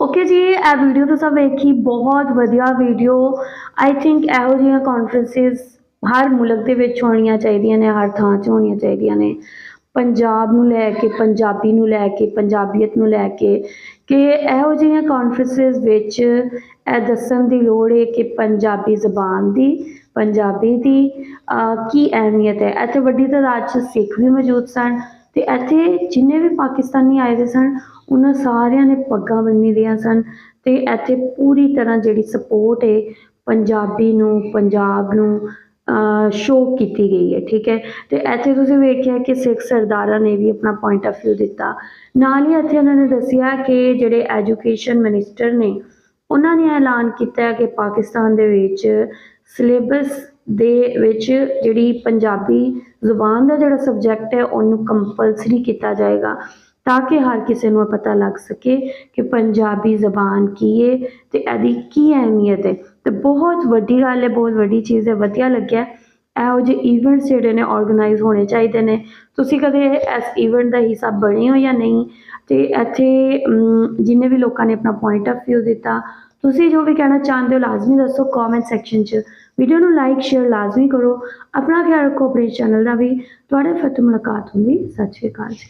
ਓਕੇ ਜੀ ਇਹ ਵੀਡੀਓ ਤੁਸੀਂ ਵੇਖੀ ਬਹੁਤ ਵਧੀਆ ਵੀਡੀਓ ਆਈ ਥਿੰਕ ਇਹੋ ਜਿਹੀਆਂ ਕਾਨਫਰੰਸਿਸ ਹਰ ਮੁਲਕ ਦੇ ਵਿੱਚ ਹੋਣੀਆਂ ਚਾਹੀਦੀਆਂ ਨੇ, ਹਰ ਥਾਂ 'ਚ ਹੋਣੀਆਂ ਚਾਹੀਦੀਆਂ ਨੇ। ਪੰਜਾਬ ਨੂੰ ਲੈ ਕੇ, ਪੰਜਾਬੀ ਨੂੰ ਲੈ ਕੇ, ਪੰਜਾਬੀਅਤ ਨੂੰ ਲੈ ਕੇ ਕਿ ਇਹੋ ਜਿਹੀਆਂ ਕਾਨਫਰੰਸਿਸ ਵਿੱਚ ਇਹ ਦੱਸਣ ਦੀ ਲੋੜ ਹੈ ਕਿ ਪੰਜਾਬੀ ਜ਼ਬਾਨ ਦੀ, ਪੰਜਾਬੀ ਦੀ ਕੀ ਅਹਿਮੀਅਤ ਹੈ। ਇੱਥੇ ਵੱਡੀ ਤਾਦਾਦ 'ਚ ਸਿੱਖ ਵੀ ਮੌਜੂਦ ਸਨ ਤੇ ਇੱਥੇ ਜਿੰਨੇ ਵੀ ਪਾਕਿਸਤਾਨੀ ਆਏ ਦੇ ਸਨ, ਉਹਨਾਂ ਸਾਰਿਆਂ ਨੇ ਪੱਗਾਂ ਬੰਨੀ ਦੀਆਂ ਸਨ ਤੇ ਇੱਥੇ ਪੂਰੀ ਤਰ੍ਹਾਂ ਜਿਹੜੀ ਸਪੋਰਟ ਹੈ ਪੰਜਾਬੀ ਨੂੰ, ਪੰਜਾਬ ਨੂੰ ਸ਼ੋ ਕੀਤੀ ਗਈ ਹੈ, ਠੀਕ ਹੈ? ਤੇ ਇੱਥੇ ਤੁਸੀਂ ਵੇਖਿਆ ਕਿ ਸਿੱਖ ਸਰਦਾਰਾਂ ਨੇ ਵੀ ਆਪਣਾ ਪੁਆਇੰਟ ਆਫ ਵਿਊ ਦਿੱਤਾ। ਨਾਲ ਹੀ ਇੱਥੇ ਉਹਨਾਂ ਨੇ ਦੱਸਿਆ ਕਿ ਜਿਹੜੇ ਐਜੂਕੇਸ਼ਨ ਮਿਨਿਸਟਰ ਨੇ, ਉਹਨਾਂ ਨੇ ਐਲਾਨ ਕੀਤਾ ਕਿ ਪਾਕਿਸਤਾਨ ਦੇ ਵਿੱਚ ਸਿਲੇਬਸ ਦੇ ਵਿੱਚ ਜਿਹੜੀ ਪੰਜਾਬੀ ਜ਼ੁਬਾਨ ਦਾ ਜਿਹੜਾ ਸਬਜੈਕਟ ਹੈ, ਉਹਨੂੰ ਕੰਪਲਸਰੀ ਕੀਤਾ ਜਾਏਗਾ, ਤਾਂ ਕਿ ਹਰ ਕਿਸੇ ਨੂੰ ਪਤਾ ਲੱਗ ਸਕੇ ਕਿ ਪੰਜਾਬੀ ਜ਼ਬਾਨ ਕੀ ਹੈ ਤੇ ਇਹਦੀ ਕੀ ਅਹਿਮੀਅਤ ਹੈ। ਤੇ ਬਹੁਤ ਵੱਡੀ ਗੱਲ ਹੈ, ਬਹੁਤ ਵੱਡੀ ਚੀਜ਼ ਹੈ, ਵਧੀਆ ਲੱਗਿਆ। ਇਹੋ ਜਿਹੇ ਈਵੈਂਟਸ ਜਿਹੜੇ ਨੇ ਆਰਗੇਨਾਈਜ਼ ਹੋਣੇ ਚਾਹੀਦੇ ਨੇ। ਤੁਸੀਂ ਕਦੇ ਇਸ ਈਵੈਂਟ ਦਾ ਹਿੱਸਾ ਬਣੇ ਹੋ ਜਾਂ ਨਹੀਂ? ਤੇ ਇੱਥੇ ਜਿੰਨੇ ਵੀ ਲੋਕਾਂ ਨੇ ਆਪਣਾ ਪੁਆਇੰਟ ਆਫ ਵਿਊ ਦਿੱਤਾ, ਤੁਸੀਂ ਜੋ ਵੀ ਕਹਿਣਾ ਚਾਹੁੰਦੇ ਹੋ ਲਾਜ਼ਮੀ ਦੱਸੋ ਕਮੈਂਟ ਸੈਕਸ਼ਨ 'ਚ। ਵੀਡੀਓ ਨੂੰ ਲਾਈਕ ਸ਼ੇਅਰ ਲਾਜ਼ਮੀ ਕਰੋ। ਆਪਣਾ ਖਿਆਲ ਰੱਖੋ ਆਪਣੇ ਚੈਨਲ ਦਾ ਵੀ। ਤੁਹਾਡੇ ਫਿਰ ਮੁਲਾਕਾਤ ਹੁੰਦੀ। ਸਤਿ ਸ਼੍ਰੀ ਅਕਾਲ ਜੀ।